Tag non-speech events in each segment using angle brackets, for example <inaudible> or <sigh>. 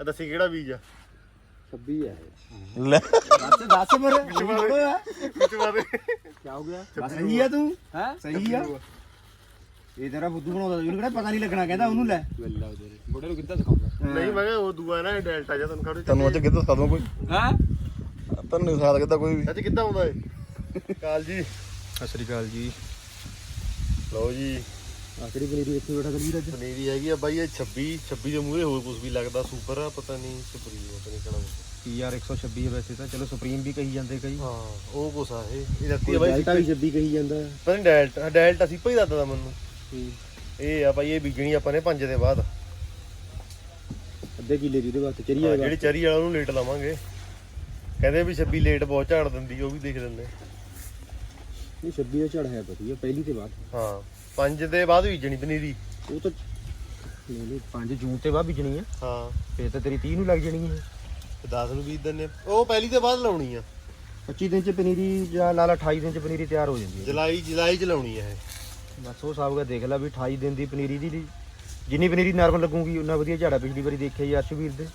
ਆ ਦੱਸੀ ਕਿਹੜਾ ਬੀਜ ਆ? 26 ਹੈ ਲੈ। ਦੱਸ ਦੱਸ ਫਿਰ। ਵਿੱਚ ਬਾਰੇ ਕੀ ਹੋ ਗਿਆ? ਬਸ ਸਹੀ ਆ ਤੂੰ? ਹੈ? ਸਹੀ ਆ? ਇਹ ਤੇਰਾ ਬੁੱਧੂ ਬਣਾਉਂਦਾ ਉਹਨੂੰ ਕਿਹੜਾ ਪਤਾ ਨਹੀਂ ਲੱਗਣਾ ਕਹਿੰਦਾ ਉਹਨੂੰ ਲੈ। ਬੁੱਢੇ ਨੂੰ ਕਿੱਦਾਂ ਸਿਖਾਉਂਦਾ? ਨਹੀਂ ਮੈਂ ਕਿਹਾ ਉਹ ਦੂਆ ਨਾ ਡੈਲਟਾ ਜਾਂ ਤੈਨੂੰ ਖੜੋ ਤੈਨੂੰ ਅੱਜ ਕਿੱਦਾਂ ਸਾਦੋਂ ਕੋਈ? ਹੈ? ਤੈਨੂੰ ਨਹੀਂ ਸਾਦ ਕਿੱਦਾਂ ਕੋਈ ਵੀ। ਅੱਜ ਕਿੱਦਾਂ ਆਉਂਦਾ ਏ ਕਾਲ ਜੀ। ਸਤਿ ਸ੍ਰੀ ਅਕਾਲ ਜੀ। ਲਓ ਜੀ। ਆਖਰੀ ਪਨੀਰੀ ਇੱਥੇ ਬੈਠਾ ਕਰੀ ਅੱਜ ਪਨੀਰੀ ਹੈਗੀ ਆ ਬਾਈ ਇਹ 26 26 ਦੇ ਮੂਹਰੇ ਹੋਰ ਕੁਝ ਵੀ ਲੱਗਦਾ ਸੁਪਰ ਆ ਪਤਾ ਨਹੀਂ ਸੁਪਰੀਮ ਪਤਾ ਨਹੀਂ ਕਿਹੜਾ ਪੀਆਰ 126 ਹੈ ਵੈਸੇ ਤਾਂ। ਚਲੋ ਸੁਪਰੀਮ ਵੀ ਕਹੀ ਜਾਂਦੇ ਕਈ। ਹਾਂ ਉਹ ਕੁਛ ਆ ਇਹ। ਇਹ ਰੱਤੀ ਆ ਬਾਈ ਡੈਲਟਾ ਵੀ 26 ਕਹੀ ਜਾਂਦਾ। ਪਤਾ ਨਹੀਂ ਡੈਲਟਾ ਡੈਲਟਾ ਸੀ ਭਾਈ ਦੱਸਦਾ ਮੈਨੂੰ। ਇਹ ਆ ਬਾਈ ਇਹ ਬੀਜਣੀ ਆਪਾਂ ਨੇ ਪੰਜ ਦੇ ਬਾਅਦ। ਅੱਧੇ ਕਿੱਲੇ ਦੀ ਉਹਦੇ ਵਾਸਤੇ ਚਰੀ ਹਾਂ, ਜਿਹੜੀ ਚਰੀ ਵਾਲਾ ਉਹਨੂੰ ਲੇਟ ਲਾਵਾਂਗੇ। ਕਹਿੰਦੇ ਵੀ 26 ਲੇਟ ਬਹੁਤ ਝਾੜ ਦਿੰਦੀ ਉਹ ਵੀ ਦੇਖ ਲੈਂਦੇ। ਇਹ 26 ਦਾ ਝੜ ਹੈ ਵਧੀਆ ਪਹਿਲੀ ਤੇ ਬਾਅਦ। ਹਾਂ। ਪੰਜ ਦੇ ਬਾਅਦ ਬੀਜਣੀ ਪਨੀਰੀ। ਉਹ ਤਾਂ ਨਹੀਂ ਨਹੀਂ 5 ਜੂਨ ਤੇ ਬਾਅਦ ਬੀਜਣੀ ਹੈ ਹਾਂ। ਫੇਰ ਤਾਂ ਤੇਰੀ 30 ਨੂੰ ਲੱਗ ਜਾਣੀ ਹੈ ਤੇ 10 ਨੂੰ ਬੀਜ ਦਿੰਨੇ ਉਹ ਪਹਿਲੀ ਦੇ ਬਾਅਦ ਲਾਉਣੀ ਆ। 25 ਦਿਨ ਚ ਪਨੀਰੀ ਜਾਂ ਲਾ ਲਾ 28 ਦਿਨ ਚ ਪਨੀਰੀ ਤਿਆਰ ਹੋ ਜਾਂਦੀ ਹੈ ਜੁਲਾਈ ਜੁਲਾਈ ਚ ਲਾਉਣੀ ਆ ਇਹ। ਬਸ ਉਹ ਹਿਸਾਬ ਦਾ ਦੇਖ ਲੈ ਵੀ 28 ਦਿਨ ਦੀ ਪਨੀਰੀ ਦੀ ਜਿੰਨੀ ਪਨੀਰੀ ਨਰਮ ਲੱਗੂਗੀ ਉਨਾ ਵਧੀਆ ਝਾੜਾ ਪਿਛਲੀ ਵਾਰੀ ਦੇਖਿਆ ਜੀ ਅਰਸ਼ਵੀਰ ਦੇ।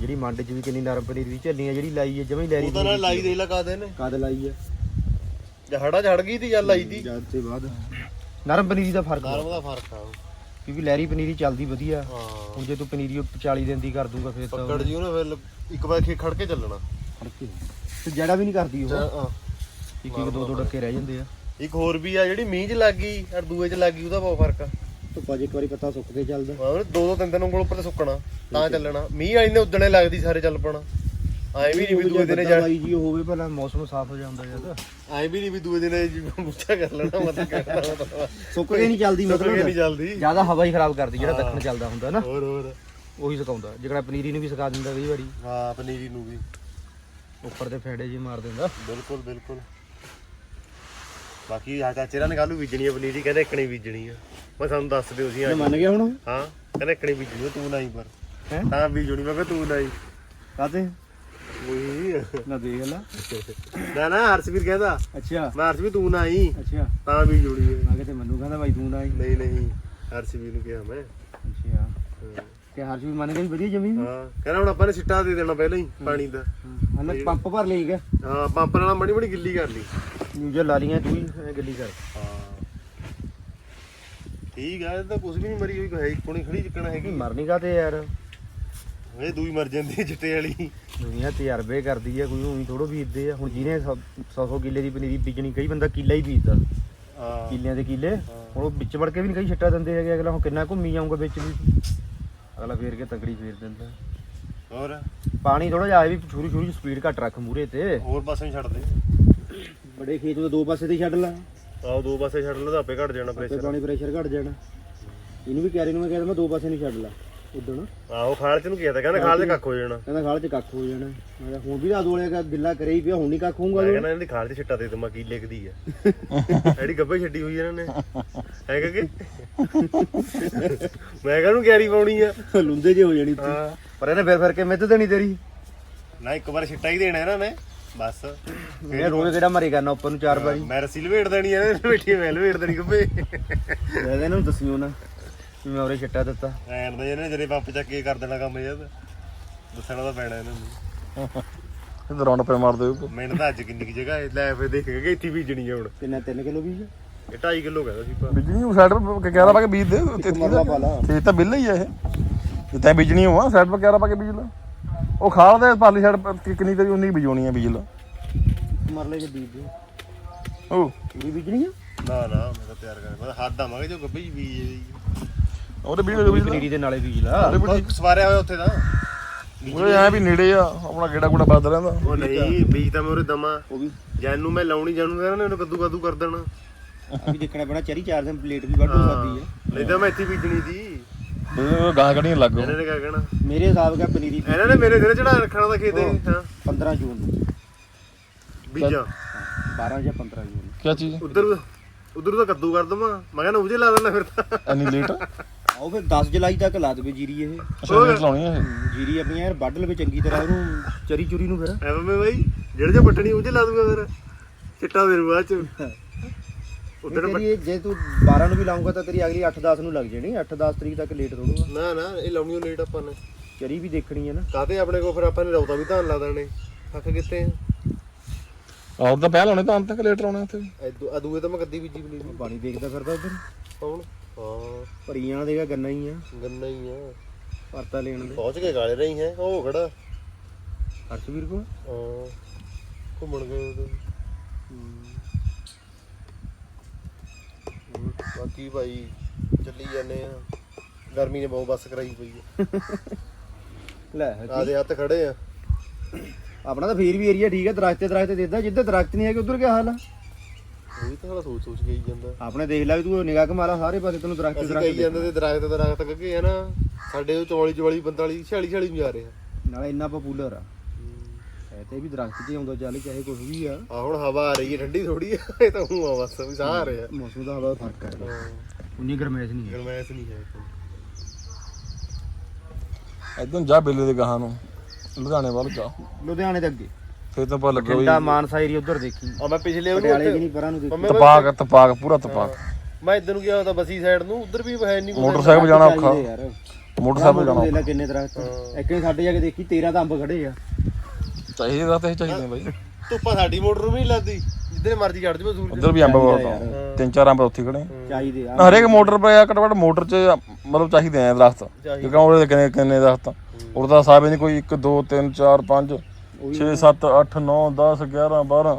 ਜਿਹੜੀ ਮੰਡ ਚ ਵੀ ਕਿੰਨੀ ਨਰਮ ਪਨੀਰੀ ਦੀ ਝੱਲੀ ਆ ਜਿਹੜੀ ਲਾਈ ਹੈ ਜਮਾ ਲੈਰੀ ਉਹ ਤਾਂ ਨਾਲ ਲਾਈ ਦੇ। ਲਗਾ ਦੇ ਨੇ? ਕਦ ਲਾਈ ਹੈ ਜੇ ਹੜਾ ਝੜ ਗਈ ਤੇ ਜਾਂ ਲਾਈ ਦੀ ਜਦ ਤੇ ਬਾਅਦ। ਨਰਮ ਪਨੀਰੀ ਦਾ ਫ਼ਰਕ ਆ। ਨਰਮ ਦਾ ਫ਼ਰਕ ਆ। ਕਿਉਂਕਿ ਲੈਰੀ ਪਨੀਰੀ ਚੱਲਦੀ ਵਧੀਆ। ਹਾਂ। ਹੁਣ ਜੇ ਤੂੰ ਪਨੀਰੀ ਉਹ 40 ਦਿਨ ਦੀ ਕਰ ਦੂੰਗਾ ਫਿਰ ਤਾਂ ਪਕੜ ਜੀ ਉਹਨੇ ਫਿਰ ਲ- ਇੱਕ ਵਾਰ ਖੇ ਖੜ ਕੇ ਚੱਲਣਾ। ਫ਼ਰਕ ਹੀ ਹੈ। ਤੇ ਜੜਾ ਵੀ ਨਹੀਂ ਕਰਦੀ ਉਹ। ਹਾਂ। ਇੱਕ ਇੱਕ ਦੋ ਦੋ ਡੱਕੇ ਰਹਿ ਜਾਂਦੇ ਆ। ਇੱਕ ਹੋਰ ਵੀ ਆ ਜਿਹੜੀ ਮੀਂਹ ਚ ਲੱਗ ਗਈ ਔਰ ਦੂਏ ਚ ਲੱਗ ਗਈ ਉਹਦਾ ਬਹੁਤ ਫ਼ਰਕ ਆ। ਧੁੱਪਾ ਜੇ ਇੱਕ ਵਾਰੀ ਪੱਤਾ ਸੁੱਕ ਕੇ ਚੱਲਦਾ। ਉਹਨੇ ਦੋ ਦੋ ਤਿੰਨ ਤਿੰਨ ਉਂਗਲ ਉੱਪਰ ਤੇ ਸੁੱਕਣਾ ਤਾਂ ਚੱਲਣਾ। ਮੀਂਹ ਵਾਲੀ ਨੇ ਉਦਣੇ ਲੱਗਦੀ ਸਾਰੇ ਚੱਲ ਪਣਾ। ਐ ਵੀ ਨਹੀਂ ਵੀ ਦੂਏ ਦਿਨੇ ਜਾ ਬਾਈ ਜੀ ਹੋਵੇ ਭਲਾ ਮੌਸਮ ਸਾਫ਼ ਹੋ ਜਾਂਦਾ ਜਦ ਐ ਵੀ ਨਹੀਂ ਵੀ ਦੂਏ ਦਿਨੇ ਮੁੱਛਾ ਕਰ ਲੈਣਾ ਮਤਲਬ ਕਹਿਣਾ ਮਤਲਬ। ਸੁੱਕ ਕੇ ਨਹੀਂ ਚੱਲਦੀ ਸੁੱਕ ਕੇ ਨਹੀਂ ਮਤਲਬ ਚੱਲਦੀ। ਜ਼ਿਆਦਾ ਹਵਾ ਹੀ ਖਰਾਬ ਕਰਦੀ ਜਿਹੜਾ ਦੱਖਣ ਚੱਲਦਾ ਹੁੰਦਾ ਨਾ। ਹੋਰ ਹੋਰ। ਉਹੀ ਸੁਕਾਉਂਦਾ। ਜਿਹੜਾ ਪਨੀਰੀ ਨੂੰ ਵੀ ਸੁਕਾ ਦਿੰਦਾ ਕਈ ਵਾਰੀ। ਹਾਂ ਪਨੀਰੀ ਨੂੰ ਵੀ। ਉੱਪਰ ਤੇ ਫੈੜੇ ਜੇ ਮਾਰ ਦਿੰਦਾ। ਬਿਲਕੁਲ ਬਿਲਕੁਲ। ਬਾਕੀ ਆ ਚਾਚੇ ਨੇ ਕੱਲੂ ਬੀਜਣੀ ਆ ਪਨੀਰੀ ਕਹਿੰਦੇ ਇੱਕਣੀ ਬੀਜਣੀ ਆ। ਮੈਂ ਸਾਨੂੰ ਦੱਸ ਦਿਓ ਅੱਜ। ਮੰਨ ਗਿਆ ਹੁਣ? ਹਾਂ ਕਹਿੰਦੇ ਇੱਕਣੀ ਬੀਜਣੀ ਤੂੰ ਨਹੀਂ ਪਰ। ਹੈ? ਤਾਂ ਬੀਜਣੀ ਮੈਂ ਕਿਹਾ ਤੂੰ ਨਹੀਂ। ਕਾਤੇ ਉਹੀ। ਨਾ ਦੇਖ ਲੈ। ਨਾ ਨਾ ਹਰਸ਼ਵੀਰ ਕਹਿੰਦਾ ਅੱਛਾ। ਮੈਂ ਹਰਸ਼ਵੀਰ ਤੂੰ ਨਾ ਆਈ। ਅੱਛਾ। ਤਾਂ ਵੀ ਜੁੜੀ ਹੈ ਮੈਂ ਕਿਤੇ ਮੈਨੂੰ ਕਹਿੰਦਾ ਬਾਈ ਤੂੰ ਨਾ ਹੀ ਨਹੀਂ ਨਹੀਂ ਹਰਸ਼ਵੀਰ ਨੂੰ ਕਿਹਾ ਮੈਂ। ਅੱਛਾ। ਹਾਂ। ਤੇ ਹਰਸ਼ ਵੀ ਮੰਨ ਗਿਆ ਵੀ ਵਧੀਆ ਜਮੀ ਹਾਂ ਕਹਿੰਦਾ ਹੁਣ ਆਪਾਂ ਨੇ ਸਿੱਟਾ ਦੇ ਦੇਣਾ ਪਹਿਲਾਂ ਹੀ ਪਾਣੀ ਦਾ। ਹਲਾ ਪੰਪ ਭਰ ਲਈਗਾ ਹਾਂ ਪੰਪ ਨਾਲ ਮੜੀ ਮੜੀ ਗਿੱਲੀ ਕਰ ਲਈ। ਨਿਊਜ਼ਰ ਲਾ ਲੀਆਂ ਤੂੰ ਹੀ ਗੱਲੀ ਕਰ। ਹਾਂ। ਠੀਕ ਆ ਇਹ ਤਾਂ ਕੁਝ ਵੀ ਨਹੀਂ ਮਰੀ ਹੋਈ ਹੈ ਕੋਣੀ ਖੜੀ ਚੱਕਣਾ ਹੈਗੀ। ਮਰਨੀ ਕਾਤੇ ਯਾਰ? ਇਹ ਦੂਈ ਮਰ ਜਾਂਦੀ ਚਿੱਟੇ ਵਾਲੀ। ਦੁਨੀਆ ਤਜਰਬੇ ਕਰਦੀ ਆ ਕੋਈ ਉਹੀ ਥੋੜੋ ਬੀਜਦੇ ਆ। ਹੁਣ ਜਿਹਨੇ 100 100 ਕਿੱਲੇ ਦੀ ਪਨੀਰੀ ਬੀਜਣੀ ਕਈ ਬੰਦਾ ਕਿੱਲਾ ਹੀ ਬੀਜਦਾ ਕਿੱਲਿਆਂ ਦੇ ਕਿੱਲੇ। ਹੁਣ ਉਹ ਵਿੱਚ ਵੜ ਕੇ ਵੀ ਨਹੀਂ ਕਈ ਛੱਟਾ ਦਿੰਦੇ ਹੈਗੇ ਅਗਲਾ ਹੁਣ ਕਿੰਨਾ ਘੁੰਮੀ ਜਾਊਗਾ ਵਿੱਚ ਵੀ। ਅਗਲਾ ਫੇਰ ਕੇ ਤਗੜੀ ਫੇਰ ਦਿੰਦਾ। ਹੋਰ? ਪਾਣੀ ਥੋੜਾ ਜਿਹਾ ਵੀ ਸ਼ੁਰੂ ਚ ਸਪੀਡ ਘੱਟ ਰੱਖ ਮੂਰੇ ਤੇ। ਹੋਰ ਪਾਸੇ ਨਹੀਂ ਛੱਡ ਦੇ ਬੜੇ ਖੇਤ ਦੇ ਦੋ ਪਾਸੇ ਤੇ ਛੱਡ ਲਾ। ਆਹ ਦੋ ਪਾਸੇ ਛੱਡ ਲਦਾ ਆਪੇ ਘਟ ਜਾਣਾ ਤੇ ਪ੍ਰੈਸ਼ਰ ਪਾਣੀ ਪ੍ਰੈਸ਼ਰ ਘਟ ਜਾਣਾ। ਇਹਨੂੰ ਵੀ ਕਹਿ ਨੂੰ ਮੈਂ ਕਹਿੰਦਾ ਮੈਂ ਦੋ ਪਾਸੇ ਨਹੀਂ ਛੱਡ ਲਾ। ਉਦਣ ਆਹੋ ਖਾਲ ਚ ਨੂੰ ਕਿਹਾ ਤਾਂ ਕਹਿੰਦਾ ਖਾਲ ਚ ਕੱਖ ਹੋ ਜਾਣਾ। ਕਹਿੰਦਾ ਖਾਲ ਚ ਕੱਖ ਹੋ ਜਾਣਾ। ਮੈਂ ਕਿਹਾ ਹੁਣ ਵੀ ਆਦੋਲੇ ਦਾ ਗਿੱਲਾ ਕਰੇ ਹੀ ਪਿਆ ਹੁਣ ਨਹੀਂ ਕੱਖ ਹੋਊਗਾ ਮੈਂ ਕਹਿੰਦਾ ਇਹਦੀ ਖਾਲ ਚ ਛਿੱਟਾ ਦੇ ਦਮਾ ਕੀ ਲਿਖਦੀ ਆ। <laughs> ਐਡੀ ਗੱਬੇ ਛੱਡੀ ਹੋਈ ਇਹਨਾਂ ਨੇ। ਹੈ ਕਿ ਮੈਂ ਕਹਿੰਦਾ ਕਿਆਰੀ ਪਾਉਣੀ ਆ। ਲੁੰਦੇ ਜੇ ਹੋ ਜਾਣੀ ਤੂੰ ਹਾਂ। ਪਰ ਇਹਨੇ ਫਿਰ ਫਿਰ ਕੇ ਮਿੱਧ ਦੇਣੀ ਤੇਰੀ? ਨਾ ਇੱਕ ਵਾਰ ਛਿੱਟਾ ਹੀ ਦੇਣਾ ਇਹਨਾਂ ਨੇ ਬਸ। ਇਹ ਰੋਜ਼ ਕਿਹੜਾ ਮਾਰੀ ਕਰਨਾ ਉੱਪਰ ਨੂੰ ਚਾਰ ਵਾਰੀ? ਮੈਂ ਰਸੀ ਲਵੇੜ ਦੇਣੀ ਆ ਇਹਨੇ ਬੈਠੀ ਮੈਂ ਲਵੇੜ ਦੇਣੀ ਗੱਬੇ ਇਹਦੇ ਨੂੰ ਦੱਸਿਓ ਨਾ। ਵੀ ਮੈਂ ਉਰੇ ਛੱਟਾ ਦਿੱਤਾ। ਐਨ ਦਾ ਇਹਨੇ ਜਰੇ ਪੰਪ ਚੱਕ ਕੇ ਕਰ ਦੇਣਾ ਕੰਮ ਜਦ ਦੱਸਣਾ ਤਾਂ ਪੈਣਾ ਇਹਨਾਂ ਨੂੰ ਇਹ ਰੌਂਡ ਪੇ ਮਾਰ ਦਿਓ ਮੈਨੂੰ ਤਾਂ ਅੱਜ ਕਿੰਨੀ ਕੀ ਜਗ੍ਹਾ ਹੈ ਲੈ ਫੇ ਦੇਖ ਕੇ ਇੱਥੇ ਬੀਜਣੀ ਆ ਹੁਣ। ਕਿੰਨਾ 3 ਕਿਲੋ ਬੀਜ? ਇਹ 2.5 ਕਿਲੋ ਕਹਿੰਦਾ ਸੀ ਪਾ ਬਿਜਲੀ ਉਹ ਸਾਈਡ ਪਰ ਕਿਹੜਾ ਪਾ ਕੇ ਬੀਜ ਦੇ ਤੇ ਮਰਲਾ ਪਾ ਲਾ ਤੇ ਤਾਂ ਬਿੱਲ ਹੀ ਆ ਇਹ। ਜੇ ਤੈਂ ਬੀਜਣੀ ਹੋਵਾ ਸਾਈਡ ਪਰ ਕਿਹੜਾ ਪਾ ਕੇ ਬੀਜ ਲਾ। ਉਹ ਖਾਲ ਦੇ ਪਾਲੀ ਸਾਈਡ ਪਰ ਕਿੰਨੀ ਤੇਰੀ ਉਨੀ ਬੀਜਣੀ ਆ ਬੀਜ ਲਾ। ਮਰਲੇ ਚ ਬੀਜ ਦੇ। ਉਹ। ਪੂਰੀ ਬੀਜਣੀ ਆ? ਨਾ ਨਾ ਮੈਂ ਤਾਂ ਤਿਆਰ ਕਰ। ਮੈਂ ਹੱਥ ਆਵਾਂਗੇ ਜੋ ਗੱਬੇ ਬੀਜ ਇਹਦੀ। ਉਹਦੇ ਬੀਜ ਦੇ ਪਨੀਰੀ ਦੇ ਨਾਲੇ ਬੀਜ ਲਾ। ਉਹ ਸਵਾਰਿਆ ਹੋਇਆ ਉੱਥੇ ਦਾ। ਉਹ ਐ ਵੀ ਨੇੜੇ ਆ ਆਪਣਾ ਗੇੜਾ ਗੁੜਾ ਵੱਜਦਾ ਰਹਿੰਦਾ। ਉਹ ਨਹੀਂ ਬੀਜ ਤਾਂ ਮੈਂ ਦਮਾ ਉਹ ਵੀ। ਜੈਨੂੰ ਮੈਂ ਲਾਉਣੀ ਜਾਣੂ ਕਹਿੰਦਾ ਨੇ ਉਹਨੂੰ ਕੱਦੂ ਕੱਦੂ ਕਰ ਦੇਣਾ। ਆ ਵੀ ਦੇਖਣਾ ਪੈਣਾ ਚਰੀ ਚਾਰ ਦਿਨ ਪਲੇਟ ਵੀ ਵੱਢ ਹੋ ਸਕਦੀ ਹੈ। ਨਹੀਂ ਤਾਂ ਮੈਂ ਇੱਥੇ ਬੀਜਣੀ ਸੀ। ਉਹ ਗਾਂ ਕੱਢੀਆਂ ਲੱਗ ਇਹਨਾਂ ਨੇ ਕਿਆ ਕਹਿਣਾ? ਮੇਰੇ ਹਿਸਾਬ ਕਾ ਪਨੀਰੀ ਇਹਨਾਂ ਨੇ ਮੇਰੇ ਸਿਰ ਚੜਾ ਰੱਖਣਾ ਦਾ ਖੇਤ ਇਹ, ਹਾਂ। 15 ਜੂਨ ਨੂੰ। ਬੀਜਾਂ। 12 ਜਾਂ 15 ਜੂਨ ਕੀ ਚੀਜ਼? ਉਧਰ ਉਧਰ ਤਾਂ ਕੱਦੂ ਕਰ ਦਵਾਂ। ਮੈਂ ਕਹਿੰਦਾ ਉਜੇ ਲਾ ਦੇਣਾ ਫਿਰ ਤਾਂ। ਐਨੀ ਲੇਟ ਆਓ ਫਿਰ 10 ਜੁਲਾਈ ਤੱਕ ਲਾ ਦੇਵੇ ਜੀਰੀ ਇਹ। ਅੱਛਾ ਲੇਟ ਲਾਉਣੀ ਇਹ। ਜੀਰੀ ਆਪਣੀ ਯਾਰ ਵੱਢ ਲਵੇ ਚੰਗੀ ਤਰ੍ਹਾਂ ਉਹਨੂੰ ਚਰੀ ਚੁਰੀ ਨੂੰ ਫਿਰ। ਐਵੇਂ ਮੈਂ ਬਾਈ ਜਿਹੜੇ ਜੇ ਪੱਟਣੀ ਉਜੇ ਲਾ ਦੂੰਗਾ ਫਿਰ। ਚਿੱਟਾ ਦੇ ਬਾਅਦ ਚ। ਉਧਰ ਤੇਰੀ ਇਹ ਜੇ ਤੂੰ 12 ਨੂੰ ਵੀ ਲਾਉਂਗਾ ਤਾਂ ਤੇਰੀ ਅਗਲੀ 8-10 ਨੂੰ ਲੱਗ ਜਾਣੀ 8-10 ਤਰੀਕ ਤੱਕ ਲੇਟ ਥੋੜੂਗਾ ਨਾ ਨਾ ਇਹ ਲਾਉਣੀ ਓ ਲੇਟ ਆਪਾਂ ਨੇ। ਚਰੀ ਵੀ ਦੇਖਣੀ ਹੈ ਨਾ। ਕਾਤੇ ਆਪਣੇ ਕੋਲ ਫਿਰ ਆਪਾਂ ਨੇ ਰੌਤਾ ਵੀ ਧਾਨ ਲਾ ਦੇਣੇ। ਹੱਕ ਕਿੱਥੇ ਆਹ ਤਾਂ ਪਹਿਲ ਹੋਣੇ ਤਾਂ ਤੱਕ ਲੇਟ ਆਉਣੇ ਉੱਥੇ। ਐਦੂ ਅਦੂਏ ਤਾਂ ਮੈਂ ਕੱਦੀ ਬੀਜੀ ਵੀ ਨਹੀਂ ਪਾਣੀ ਦੇਖਦਾ ਫਿਰਦਾ ਉਧਰ। ਕੌਣ? ਹਾਂ। ਭਰੀਆਂ ਦੇਗਾ ਗੰਨਾ ਹੀ ਆ। ਗੰਨਾ ਹੀ ਆ। ਪਰਤਾ ਲੈਣ ਦੇ। ਪਹੁੰਚ ਕੇ ਗਾਲੇ ਰਹੀ ਹੈ ਉਹ ਖੜਾ। ਹਰਸ਼ਵੀਰ ਹਾਂ ਘੁੰਮਣ ਗਏ ਉਹਦੇ। ਬਾਕੀ ਭਾਈ ਚੱਲੀ ਜਾਂਦੇ ਆ। ਗਰਮੀ ਨੇ ਬਹੁਤ ਬੱਸ ਕਰਾਈ ਪਈ ਆ। ਲੈ ਆਦੇ ਹੱਥ ਖੜੇ ਆ। ਆਪਣਾ ਤਾਂ ਫੇਰ ਵੀ ਏਰੀਆ ਠੀਕ ਹੈ ਦਰਖਤ ਤੇ ਦਰਖਤ ਦੇਦਾ ਜਿੱਦਾਂ ਦਰਖਤ ਨਹੀਂ ਹੈਗੇ ਉਧਰ ਕੀ ਹਾਲ ਆ? ਉਹ ਵੀ ਤਾਂ ਸਾਲਾ ਸੋਚ ਸੋਚ ਕੇ ਹੀ ਜਾਂਦਾ। ਆਪਣੇ ਦੇਖ ਲੈ ਵੀ ਤੂੰ ਨਿਗਾਹ ਘਮਾਲਾ ਸਾਰੇ ਪਾਸੇ ਤੈਨੂੰ ਦਰਖਤ ਅਸੀਂ ਦਰਖਤ ਕਹੀ ਜਾਂਦੇ ਤੇ ਦਰਖਤ ਦਰਖਤ ਕੱਗੇ ਆ ਨਾ ਸਾਡੇ ਉਹ 44 44 45 46 46 ਨੂੰ ਜਾ ਰਹੇ। ਆ ਨਾਲੇ ਇੰਨਾ ਪਪੂਲਰ ਆ। ਐ ਤੇ ਵੀ ਦਰਖਤ ਹੀ ਆਉਂਦਾ ਚੱਲ ਚਾਹੇ ਕੁਝ ਵੀ ਆ। ਆ ਹੁਣ ਹਵਾ ਆ ਰਹੀ ਹੈ ਠੰਡੀ ਥੋੜੀ ਇਹ ਤਾਂ ਹੂੰ ਆ ਬਸ ਵੀ ਸਾਹ ਆ ਰਿਹਾ। ਮੌਸਮ ਦਾ ਹਵਾ ਦਾ ਫ਼ਰਕ ਹੈ। ਉਨੀ ਗਰਮੈਸ਼ ਨਹੀਂ ਹੈ। ਗਰਮੈਸ਼ ਨਹੀਂ ਹੈ। ਇਦਾਂ ਜਾ ਬੇਲੇ ਦੇ ਗਾਹਾਂ ਨੂੰ ਲੁਧਿਆਣੇ ਵੱਲ ਜਾ। ਲੁਧਿਆਣੇ ਦੇ ਅੱਗੇ। ਫੇਰ ਤਾਂ ਪਾ ਲੱਗਾ ਠੰਡਾ ਮਾਨਸਾ ਏਰੀਆ ਉਧਰ ਦੇਖੀ। ਆ ਮੈਂ ਪਿਛਲੇ ਪਟਿਆਲੇ ਵੀ ਉਹਨੂੰ ਨਹੀਂ ਪਰਾਂ ਨੂੰ ਦੇਖੀ। ਮੰਮੀ ਤਪਾਕ ਤਪਾਕ ਪੂਰਾ ਤਪਾਕ। ਮੈਂ ਇਧਰ ਨੂੰ ਗਿਆ ਉਹਦਾ ਬਸੀ ਸਾਈਡ ਨੂੰ ਉਧਰ ਵੀ ਹੈ ਨਹੀਂ ਮੋਟਰਸਾਈਕਲ ਜਾਣਾ ਔਖਾ। ਚਾਹੀਦੇ ਯਾਰ। ਮੋਟਰਸਾਈਕਲ ਜਾਣਾ ਦੇਖ ਲੈ ਕਿੰਨੇ ਦਰਖਤ ਇੱਕ ਨੇ ਸਾਡੇ ਜਾ ਕੇ ਦੇਖੀ 13 ਤਾਂ ਅੰਬ ਖੜੇ ਆ। ਚਾਹੀਦਾ ਤਾਂ ਇਹ ਚਾਹੀਦੇ ਬਾਈ। ਧੁੱਪਾ ਸਾਡੀ ਮੋਟਰ ਨੂੰ ਵੀ ਨਹੀਂ ਲੱਗਦੀ। ਜਿੱਧਰ ਮਰਜ਼ੀ ਚੜ ਜਾਵੇ ਸੂਰਜ ਉਧਰ ਵੀ ਅੰਬ ਬਹੁਤ ਆ ਤਿੰਨ ਚਾਰ ਅੰਬ ਉੱਥੇ ਖੜੇ ਚਾਹੀਦੇ ਆ। ਨਾ ਹਰੇਕ ਮੋਟਰ ਪੇ ਆ ਘੱਟੋ ਘੱਟ ਮੋਟਰ 'ਚ ਮਤਲਬ ਚਾਹੀਦੇ ਆ ਦਰਖਤ। ਕਿਉਂਕਿ ਉਹਦੇ ਕਿੰਨੇ ਕਿੰਨੇ ਦਰਖਤ ਉਹਦਾ ਹਿਸਾਬ ਹੀ ਨਹੀਂ ਕੋਈ 1 2 3 4 5 6 7 8 9 10 11 12